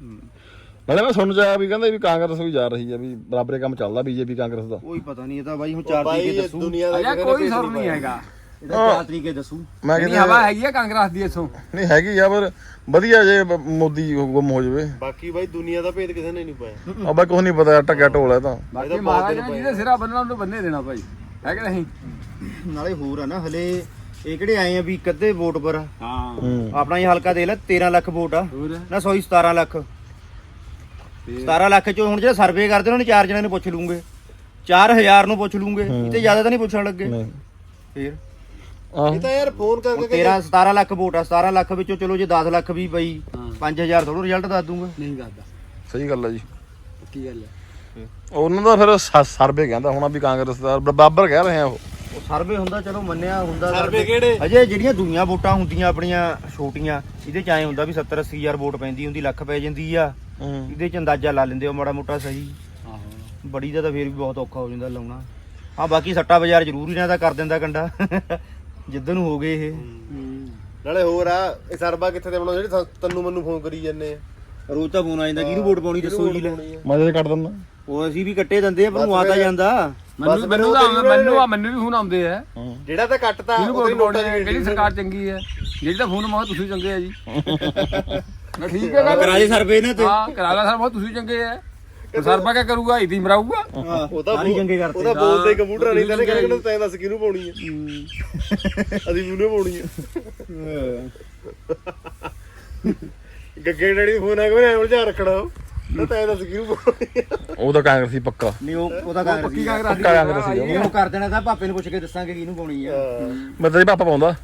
ਨਾਲੇ ਮੈਂ ਸੁਣ ਜਾਇਆ ਵੀ ਕਹਿੰਦੇ ਵੀ ਕਾਂਗਰਸ ਵੀ ਜਾ ਰਹੀ ਆ ਵੀ ਬਰਾਬਰੇ ਕੰਮ ਚੱਲਦਾ ਬੀਜੇਪੀ ਕਾਂਗਰਸ ਦਾ। ਕੋਈ ਪਤਾ ਨਹੀਂ ਇਹ ਤਾਂ ਬਾਈ ਹੁਣ 4 ਬਾਈ ਤਰੀਕੇ ਇਹ ਦੱਸੂ। ਦੁਨੀਆ ਦਾ ਨੇ ਕੋਈ ਸੁਰ ਨਹੀਂ। ਹੈਗਾ। ਇਹਦਾ 4 ਤਰੀਕੇ ਦੱਸੂ? ਮੈਂ ਨਹੀਂ ਕਹਿੰਦਾ ਹਵਾ ਹੈਗੀ ਆ ਕਾਂਗਰਸ ਦੀ ਇਥੋਂ। ਨਹੀਂ ਹੈਗੀ ਆ ਪਰ ਵਧੀਆ ਜੇ ਬ- ਮੋਦੀ ਗੁੰਮ ਹੋ ਜਾਵੇ। ਬਾਕੀ ਬਾਈ ਦੁਨੀਆ ਦਾ ਭੇਦ ਕਿਸੇ ਨੇ ਨਹੀਂ ਪਾਇਆ। ਅਬਾ ਕੁਝ ਨਹੀਂ ਪਤਾ ਟੱਗਾ ਢੋਲ ਹੈ ਤਾਂ। ਬਾਕੀ ਬਹੁਤ ਮਹਾਰਾਜ ਦਿਨ ਨੇ ਜਿਹਦੇ ਸਿਰਾ ਬੰਨਣਾ ਉਹਨੂੰ ਬੰਨੇ ਦੇਣਾ ਭਾਈ ਹੈ ਕਿ ਨਹੀਂ? ਨਾਲੇ ਹੋਰ ਆ ਨਾ ਹਲੇ ਇਹ ਕਿਹੜੇ ਆਏ ਆ ਵੀ ਇੱਕ ਅੱਧੇ ਵੋਟ ਪਰ? ਆ। ਹਾਂ। ਹੂੰ। ਆਪਣਾ ਹੀ ਹਲਕਾ ਦੇ ਲੈ 13 ਲੱਖ ਵੋਟ ਆ। ਹੋਰ? ਨਾ ਸੌਰੀ 17 ਲੱਖ। 17 ਲੱਖ ਚੋਂ ਹੁਣ ਜਿਹੜਾ ਸਰਵੇ ਕਰਦੇ ਉਹਨਾਂ ਨੇ ਚਾਰ ਜਣਿਆਂ ਨੂੰ ਪੁੱਛ ਲੂੰਗੇ। 4000 ਨੂੰ ਪੁੱਛ ਲੂੰਗੇ ਇਹ ਤੇ ਜ਼ਿਆਦਾ ਤਾਂ ਨਹੀਂ ਪੁੱਛਣ ਲੱਗੇ। ਨਹੀਂ। ਫੇਰ? ਇਹ ਤਾਂ ਯਾਰ ਫੋਨ ਹੁਣ ਕਰਕੇ 13 17 ਲੱਖ ਵੋਟ ਆ 17 ਲੱਖ ਵਿੱਚੋਂ ਚਲੋ ਜੇ 10 ਲੱਖ ਵੀ ਪਈ ਹਾਂ। 5000 ਥੋੜਾ ਰਿਜ਼ਲਟ ਦੱਸ ਦੂੰਗਾ। ਨਹੀਂ ਕਰਦਾ ਸਹੀ ਗੱਲ ਹੈ ਜੀ। ਕੀ ਗੱਲ ਹੈ ਉਹਨਾਂ ਦਾ ਫਿਰ ਸ- ਸਰਵੇ ਕਹਿੰਦਾ ਹੋਣਾ ਵੀ ਕਾਂਗਰਸ ਦਾ ਬਰਾਬਰ ਕਹਿ ਰਹੇ ਆ ਉਹ। ਉਹ ਸਰਵੇ ਹੁੰਦਾ ਚਲੋ ਮੰਨਿਆ ਹੁੰਦਾ ਸਰਵੇ ਕਿਹੜੇ? ਅਜੇ ਜਿਹੜੀਆਂ ਦੁਨੀਆ ਵੋਟਾਂ ਹੁੰਦੀਆਂ ਆਪਣੀਆਂ ਛੋਟੀਆਂ ਇਹਦੇ ਚ ਐ ਹੁੰਦਾ ਵੀ 70 80000 ਵੋਟ ਪੈਂਦੀ ਹੁੰਦੀ ਲੱਖ ਪੈ ਜਾਂਦੀ ਆ। ਹੂੰ। ਇਹਦੇ ਚ ਅੰਦਾਜ਼ਾ ਲਾ ਲੈਂਦੇ ਹੋ ਮਾੜਾ ਮੋਟਾ ਸਹੀ। ਆਹੋ। ਬੜੀ ਦਾ ਤਾਂ ਫੇਰ ਵੀ ਬਹੁਤ ਔਖਾ ਹੋ ਜਾਂਦਾ ਲਾਉਣਾ। ਹਾਂ ਬਾਕੀ ਸੱਟਾ ਬਾਜ਼ਾਰ ਜ਼ਰੂਰ ਹੀ ਨਾ ਦਾ ਕਰ ਦਿੰਦਾ ਕੰਡਾ। ਜਿੱਦਨ ਨੂੰ ਹੋ ਗਏ ਇਹ। ਨਾਲੇ ਹੋਰ ਆ ਇਹ ਸਰਬਾ ਕਿੱਥੇ ਤੇ ਬਣਾਉ ਜਿਹੜੀ ਤੈਨੂੰ ਮੈਨੂੰ ਫੋਨ ਕਰੀ ਜਾਂਦੇ ਆ। ਰੋਜ਼ ਤਾਂ ਫੋਨ ਆ ਜਾਂਦਾ ਕਿਹਨੂੰ ਵੋਟ ਪਾਉਣੀ ਦੱਸੋ ਜੀ ਲੈ। ਮੈਂ ਜੇ ਕੱਟ ਦਿੰਦਾ। ਉਹ ਅਸੀਂ ਵੀ ਕੱਟੇ ਦਿੰਦੇ ਆ ਪਰ ਉਹ ਆ ਤਾਂ ਜਾਂਦਾ। ਮੈਨੂੰ ਮੈਨੂੰ ਤਾਂ ਮੈਨੂੰ ਆ ਮੈਨੂੰ ਵੀ ਫੋਨ ਆਉਂਦੇ ਆ। ਜਿਹੜਾ ਤਾਂ ਕੱਟਤਾ ਜਿਹਨੂੰ ਉਹਦੇ ਨੋਟਾਂ ਦੀ ਕਿਹੜੀ ਸਰਕਾਰ ਚੰਗੀ ਹੈ ਜਿਹੜੀ ਤਾਂ ਫੋਨ ਮਾਹ ਤੁਸੀਂ ਚੰਗੇ ਆ ਜੀ। <laughs> ਮੈਂ ਠੀਕ ਹੈ ਗੱਲ। ਕਰਾਏ ਸਰਵੇ ਇਹਨਾਂ ਤੇ। ਹਾਂ ਕਰਾਲਾ ਸਰ ਬਹੁਤ ਤੁਸੀਂ ਚੰਗੇ ਆ। ਸਰਪਾ ਕਿਆ ਕਰੂਗਾ? ਇਦੀ ਮਰਾਊਗਾ? ਉਹ ਤਾਂ ਸਾਰੀ ਚੰਗੇ ਕਰਤੇ। ਉਹਦਾ ਬੋਲਦੇ ਕੰਪਿਊਟਰ ਨਹੀਂ ਤਾਂ ਕਹਿੰਦੇ ਤੈਂ ਦੱਸ ਕਿਹਨੂੰ ਪਾਉਣੀ ਹੈ। ਅਸੀਂ ਵੀ ਉਹਨੂੰ ਪਾਉਣੀ ਹੈ। ਗੱਗੇ ਡੈਡੀ ਫੋਨ ਆ ਕੇ ਮੈਂ ਉਲਝਾ ਰੱਖਣਾ ਉਹ। ਤਾਂ ਤੈਂ ਦੱਸ ਕਿਹਨੂੰ ਪਾਉਣੀ ਹੈ ਉਹ ਤਾਂ ਕਾਂਗਰਸੀ ਪੱਕਾ। ਨਹੀਂ ਉਹ ਉਹਦਾ ਕਾਂਗਰਸੀ ਪੱਕੀ। ਕਾਂਗਰਸ ਪੱਕਾ ਕਾਂਗਰਸੀ ਆ। ਉਹ। ਕਰ ਦੇਣਾ ਤਾਂ ਪਾਪੇ ਨੂੰ ਪੁੱਛ ਕੇ ਦੱਸਾਂਗੇ ਕਿਹਨੂੰ ਪਾਉਣੀ ਆ। ਮੈਂ ਤਾਂ ਜੀ ਪਾਪਾ ਪਾਉਂਦਾ।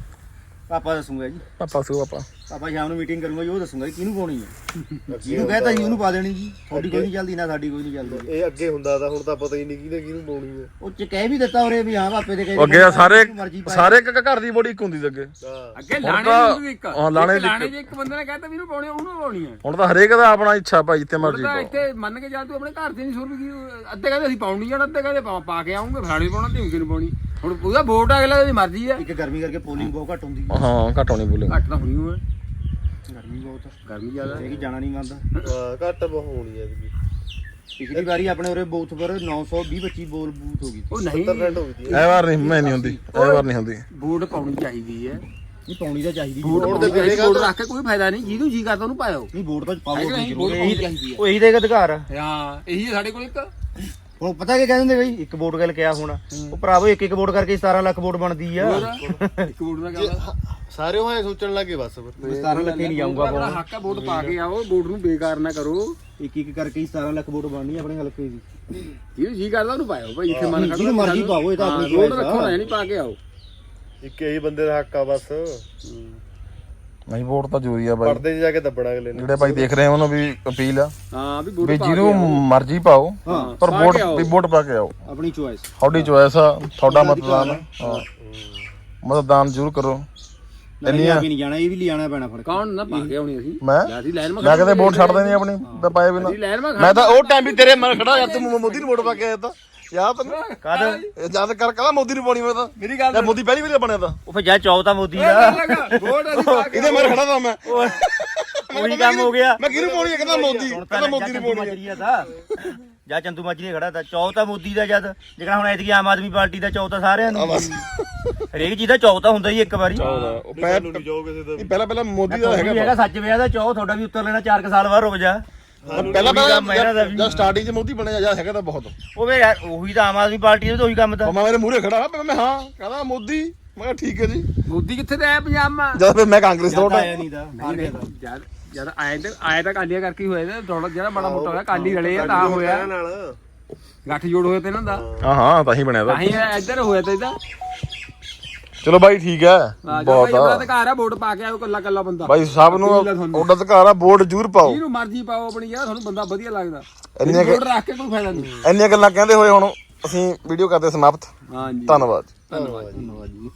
ਪਾਪਾ ਦੱਸੂਗਾ ਜੀ। ਪਾਪਾ ਸੂ ਪਾਪਾ। ਪਾਪਾ ਸ਼ਾਮ ਨੂੰ ਮੀਟਿੰਗ ਕਰੂੰਗਾ ਜੀ ਉਹ ਦੱਸੂਗਾ ਜੀ ਕਿਹਨੂੰ ਪਾਉਣੀ ਹੈ ਜਿਹਨੂੰ ਕਹਤਾ ਜੀ ਉਹਨੂੰ ਪਾ ਦੇਣੀ ਜੀ। ਤੁਹਾਡੀ ਕੋਈ ਨਹੀਂ ਚੱਲਦੀ ਨਾ ਸਾਡੀ ਕੋਈ ਨਹੀਂ ਚੱਲਦੀ। ਇਹ ਅੱਗੇ ਹੁੰਦਾ ਤਾਂ ਹੁਣ ਤਾਂ ਪਤਾ ਹੀ ਨਹੀਂ ਕਿਹਨੇ ਕਿਹਨੂੰ ਪਾਉਣੀ ਹੈ ਉਹ ਚ ਕਹਿ ਵੀ ਦਿੱਤਾ ਉਰੇ ਵੀ ਹਾਂ ਪਾਪੇ ਦੇ ਕਹੇ ਅੱਗੇ ਸਾਰੇ। ਸਾਰੇ ਇੱਕ ਘਰ ਦੀ ਬੋੜੀ ਇੱਕ ਹੁੰਦੀ ਸੀ ਅੱਗੇ। ਅੱਗੇ ਲਾਣੇ ਨੂੰ ਇੱਕ। ਹਾਂ, ਲਾਣੇ ਦੀ ਲਾਣੇ 'ਚ ਇੱਕ ਬੰਦੇ ਨੇ ਕਹਿਤਾ ਵੀ ਇਹਨੂੰ ਪਾਉਣੀ ਆ, ਉਹਨੂੰ ਪਾਉਣੀ ਹੈ ਹੁਣ ਤਾਂ ਹਰੇਕ ਦਾ ਆਪਣਾ ਇੱਛਾ ਭਾਈ ਜਿੱਥੇ ਮਰਜ਼ੀ ਤਾਂ ਪਾਓ। ਇੱਥੇ ਮੰਨ ਕੇ ਜਾ ਤੂੰ ਆਪਣੇ ਘਰ ਦੇ ਨਹੀਂ ਸੁਰ ਵੀ ਅੱਧੇ ਕਹਿੰਦੇ ਅਸੀਂ ਪਾਉਣੀ ਜਾਣਾ ਅੱਧੇ ਕਹਿੰਦੇ ਪਾ- ਕੇ ਆਉਂਗੇ ਫਲਾਣੀ ਪਾਉਣਾ ਢਿੰਕੀ ਨੂੰ ਪਾਉਣੀ? ਹੁਣ ਉਹਦਾ ਵੋਟ ਅਗਲਾ ਦੀ ਮਰਜ਼ੀ ਹੈ ਇੱਕ ਗਰਮੀ ਕਰਕੇ ਪੋਲਿੰਗ ਬਹੁਤ ਘੱਟ ਹੁੰਦੀ ਹੈ ਹਾਂ ਘੱਟ ਹੋਣੀ ਬੋਲੇ ਘੱਟ ਤਾਂ ਹੋਣੀ ਹੋਏ ਗਰਮੀ ਬਹੁਤ ਆ। ਗਰਮੀ ਜ਼ਿਆਦਾ। ਇਹ ਕਿ ਜਾਣਾ ਨਹੀਂ ਮੰਨਦਾ ਹਾਂ, ਘੱਟ ਬਹੁਤ ਹੋਣੀ ਹੈ ਜੀ ਪਿਛਲੀ ਵਾਰੀ ਆਪਣੇ ਉਰੇ ਬੂਥ ਪਰ 920 25 ਬੋਲ ਬੂਥ ਹੋ ਗਈ ਉਹ ਨਹੀਂ। 70% ਹੋ ਗਈ ਇਹ ਵਾਰ ਨਹੀਂ ਮੈਂ ਨਹੀਂ ਹੁੰਦੀ ਇਹ ਵਾਰ ਨਹੀਂ ਹੁੰਦੀ ਵੋਟ ਪਾਉਣੀ ਚਾਹੀਦੀ ਹੈ। ਨਹੀਂ ਪਾਉਣੀ ਤਾਂ ਚਾਹੀਦੀ। ਵੋਟ ਪਾਉਣੀ ਤੇ ਚਾਹੀਦੀ। ਮਿਲੇਗਾ ਵੋਟ ਰੱਖ ਕੇ ਕੋਈ ਫਾਇਦਾ ਨਹੀਂ। ਜਿਹਨੂੰ ਜੀ ਕਰਦਾ ਉਹਨੂੰ ਪਾਇਓ। ਨਹੀਂ ਵੋਟ ਤਾਂ ਨਹੀਂ, ਜ਼ਰੂਰ। ਹੈ। ਉਹ ਇਹੀ ਦਾ ਅਧਿਕਾਰ ਆ। ਹਾਂ ਇਹੀ ਹੈ ਸਾਡੇ ਕੋਲ ਇੱਕ। ਹੁਣ ਪਤਾ ਕੀ ਕਹਿੰਦੇ ਬਈ? ਇੱਕ ਵੋਟ ਗੱਲ ਕਿਹਾ ਹੋਣਾ। ਉਹ ਭਰਾਵੋ ਇੱਕ ਇੱਕ ਵੋਟ ਕਰਕੇ 17 ਲੱਖ ਵੋਟ ਬਣਦੀ ਆ। ਇੱਕ ਵੋਟ ਦਾ ਗੱਲ ਸਾਰੇ ਉਹ ਐ ਸੋਚਣ ਲੱਗੇ ਬਸ। ਫਿਰ 17 ਲੱਖ ਹੀ ਨਹੀਂ ਜਾਊਗਾ ਆਪਣਾ ਹੱਕ ਆ ਵੋਟ ਪਾ ਕੇ ਆਓ ਵੋਟ ਨੂੰ ਬੇਕਾਰ ਨਾ ਕਰੋ। ਇੱਕ ਇੱਕ ਕਰਕੇ ਹੀ 17 ਲੱਖ ਵੋਟ ਬਣਨੀ ਆ ਆਪਣੇ ਹਲਕੇ ਦੀ। ਜਿਹਨੂੰ ਜੀ ਕਰਦਾ ਉਹਨੂੰ ਪਾਇਓ ਭਾਈ ਇੱਥੇ ਮਨ ਜਿਹਨੂੰ ਮਰਜ਼ੀ ਪਾਓ, ਇਹ ਤਾਂ ਆਪਣੀ ਵੋਟ। ਰੱਖੋ ਨਾ ਨਹੀਂ ਪਾ ਕੇ ਆਓ। ਇੱਕ ਇਹੀ ਬੰਦੇ ਦਾ ਹੱਕ ਆ ਬਸ। ਨਹੀਂ ਵੋਟ ਤਾਂ ਜ਼ਰੂਰੀ ਆ ਬਾਈ। ਪਰਦੇ 'ਚ ਜਾ ਕੇ ਦੱਬਣਾ ਅਗਲੇ ਨੇ। ਜਿਹੜੇ ਭਾਈ ਦੇਖ ਰਹੇ ਆ ਉਹਨਾਂ ਵੀ ਅਪੀਲ ਆ। ਹਾਂ ਵੀ ਵੋਟ ਵੀ ਪਾ ਕੇ ਜਿਹਨੂੰ। ਮਰਜ਼ੀ ਪਾਓ ਹਾਂ ਪਰ ਪਾ ਵੋਟ ਕੇ ਆਓ। ਵੀ ਵੋਟ ਪਾ ਕੇ ਆਓ। ਆਪਣੀ ਚੋਇਸ ਤੁਹਾਡੀ ਚੋਇਸ ਆ ਤੁਹਾਡਾ ਮਤਦਾਨ ਆ। ਹਾਂ। ਮਤਦਾਨ ਜ਼ਰੂਰ ਕਰੋ। ਨਹੀਂ ਆ ਵੀ ਨਹੀਂ ਜਾਣਾ ਇਹ ਵੀ ਲਿਆਣਾ ਪੈਣਾ ਫੜ ਕੌਣ ਨਾ ਪਾ ਕੇ ਆਉਣੀ ਅਸੀਂ? ਮੈਂ? ਅਸੀਂ ਲੈਣ ਮੈਂ ਕਦੇ ਵੋਟ ਛੱਡਦੇ ਨਹੀਂ ਆਪਣੀ ਤਾਂ ਪਾਏ ਬਿਨਾ। ਮੈਂ ਤਾਂ ਉਹ ਟਾਈਮ ਵੀ ਤੇਰੇ ਮਨ ਖੜਾ ਯਾਰ ਤੂੰ ਮੋਦੀ ਨੂੰ ਵੋਟ ਪਾ ਕੇ ਆਇਆ ਤਾਂ। ਯਾਦ ਤੈਨੂੰ ਕਦ ਯਾਦ ਕਰ ਕਹਿੰਦਾ ਮੋਦੀ ਨੂੰ ਪਾਉਣੀ ਮੈਂ ਤਾਂ। ਮੇਰੀ ਗੱਲ ਜਾਂ ਮੋਦੀ ਪਹਿਲੀ ਵਾਰ ਬਣਿਆ ਤਾਂ। ਉਹ ਫਿਰ ਜਾ ਚੌ ਤਾਂ ਮੋਦੀ ਦਾ। ਵੋਟ ਅਸੀਂ ਪਾ ਕੇ ਇਹਦੇ ਮਨ ਖੜਾ ਤਾਂ ਮੈਂ। ਉਹੀ ਕੰਮ ਹੋ ਗਿਆ। ਮੈਂ ਕਿਹਨੂੰ ਪਾਉਣੀ ਹੈ ਕਹਿੰਦਾ ਮੋਦੀ। ਕਹਿੰਦਾ ਮੋਦੀ ਨੂੰ ਪਾਉਣੀ ਹੈ ਜਾਂ ਚੰਦੂ ਮਾਜਰੀ ਨੇ ਖੜਾ ਤਾਂ। ਚੌ ਤਾਂ ਮੋਦੀ ਦਾ ਜਦ। ਜਿਹੜਾ ਹੁਣ ਐਤਕੀ ਆਮ ਆਦਮੀ ਪਾਰਟੀ ਦਾ ਚੌ ਤਾਂ ਸਾਰਿਆਂ ਨੂੰ। ਹਰੇਕ ਚੀਜ਼ ਦਾ ਚੌ ਤਾਂ ਹੁੰਦਾ ਹੀ ਇੱਕ ਵਾਰੀ। ਉਹ ਪਹਿਲਾਂ ਪਹਿਲਾਂ ਮੋਦੀ ਦਾ ਹੈਗਾ ਸੱਚ ਵਿਆਹ ਦਾ ਚੌ ਤੁਹਾਡਾ ਵੀ ਉੱਤਰ ਲੈਣਾ 4 ਸਾਲ ਬਾਅਦ ਰੁਕ ਜਾ। ਪਹਿਲਾਂ ਦਾ ਪਹਿਲਾਂ। ਜਦ ਸਟਾਰਟਿੰਗ 'ਚ ਮੋਦੀ ਬਣਿਆ ਜਾਂ ਹੈਗਾ ਤਾਂ ਬਹੁਤ। ਉਹ ਵੇ ਯਾਰ ਉਹੀ ਤਾਂ ਆਮ ਆਦਮੀ ਪਾਰਟੀ ਦਾ ਤਾਂ ਉਹੀ ਕੰਮ ਤਾਂ। ਮੈਂ ਮੇਰੇ ਮੂਹਰੇ ਖੜਾ ਮੈਂ ਮੈਂ ਹਾਂ ਕਹਿੰਦਾ ਮੋਦੀ। ਮੈਂ ਕਿਹਾ ਠੀਕ ਹੈ ਜੀ। ਮੋਦੀ ਕਿੱਥੇ ਤੇ ਆਇਆ ਪੰਜਾਬ ਮਾ ਜਦ ਫਿਰ ਮੈਂ ਕਾਂਗਰਸ ਤੋਂ ਆਇਆ ਨਹੀਂ ਤਾਂ ਯਾਰ ਜਦ ਆਏ ਤੇ ਆਏ ਤਾਂ ਕਾਲੀਆਂ ਕਰਕੇ ਹੀ ਹੋਇਆ ਤੇ ਥੋੜਾ ਜਿਹੜਾ ਬੜਾ ਮੋਟਾ ਹੋਇਆ ਕਾਲੀ ਰਲੇ ਆ ਤਾਂ ਹੋਇਆ। ਨਾਲ। ਗੱਠ ਜੋੜ ਹੋਇਆ ਤੇ ਇਹਨਾਂ ਦਾ। ਹਾਂ ਹਾਂ ਤਾਂ ਹੀ ਬਣਿਆ ਤਾਂ। ਤਾਂ ਹੀ ਇੱਧਰ ਹੋਇਆ ਤੇ ਇਹਦਾ। ਚਲੋ ਬਾਈ ਠੀਕ ਹੈ। ਬਹੁਤ ਆ। ਆ ਅਧਿਕਾਰ ਆ ਵੋਟ ਪਾ ਕੇ ਆਓ ਕੱਲਾ ਕੱਲਾ ਬੰਦਾ। ਬਾਈ ਸਭ ਨੂੰ। ਉਹਦਾ ਅਧਿਕਾਰ ਆ ਵੋਟ ਜ਼ਰੂਰ ਪਾਓ। ਜਿਹਨੂੰ ਮਰਜ਼ੀ ਪਾਓ ਆਪਣੀ ਯਾਰ ਤੁਹਾਨੂੰ ਬੰਦਾ ਵਧੀਆ ਲੱਗਦਾ। ਇੰਨੀਆਂ ਵੋਟ ਰੱਖ ਕੇ ਕੋਈ ਫਾਇਦਾ ਨਹੀਂ। ਇੰਨੀਆਂ ਗੱਲਾਂ ਕਹਿੰਦੇ ਹੋਏ ਹੁਣ ਅਸੀਂ ਵੀਡੀਓ ਕਰਦੇ ਸਮਾਪਤ। ਹਾਂਜੀ। ਧੰਨਵਾਦ ਧੰਨਵਾਦ। ਧੰਨਵਾਦ ਜੀ।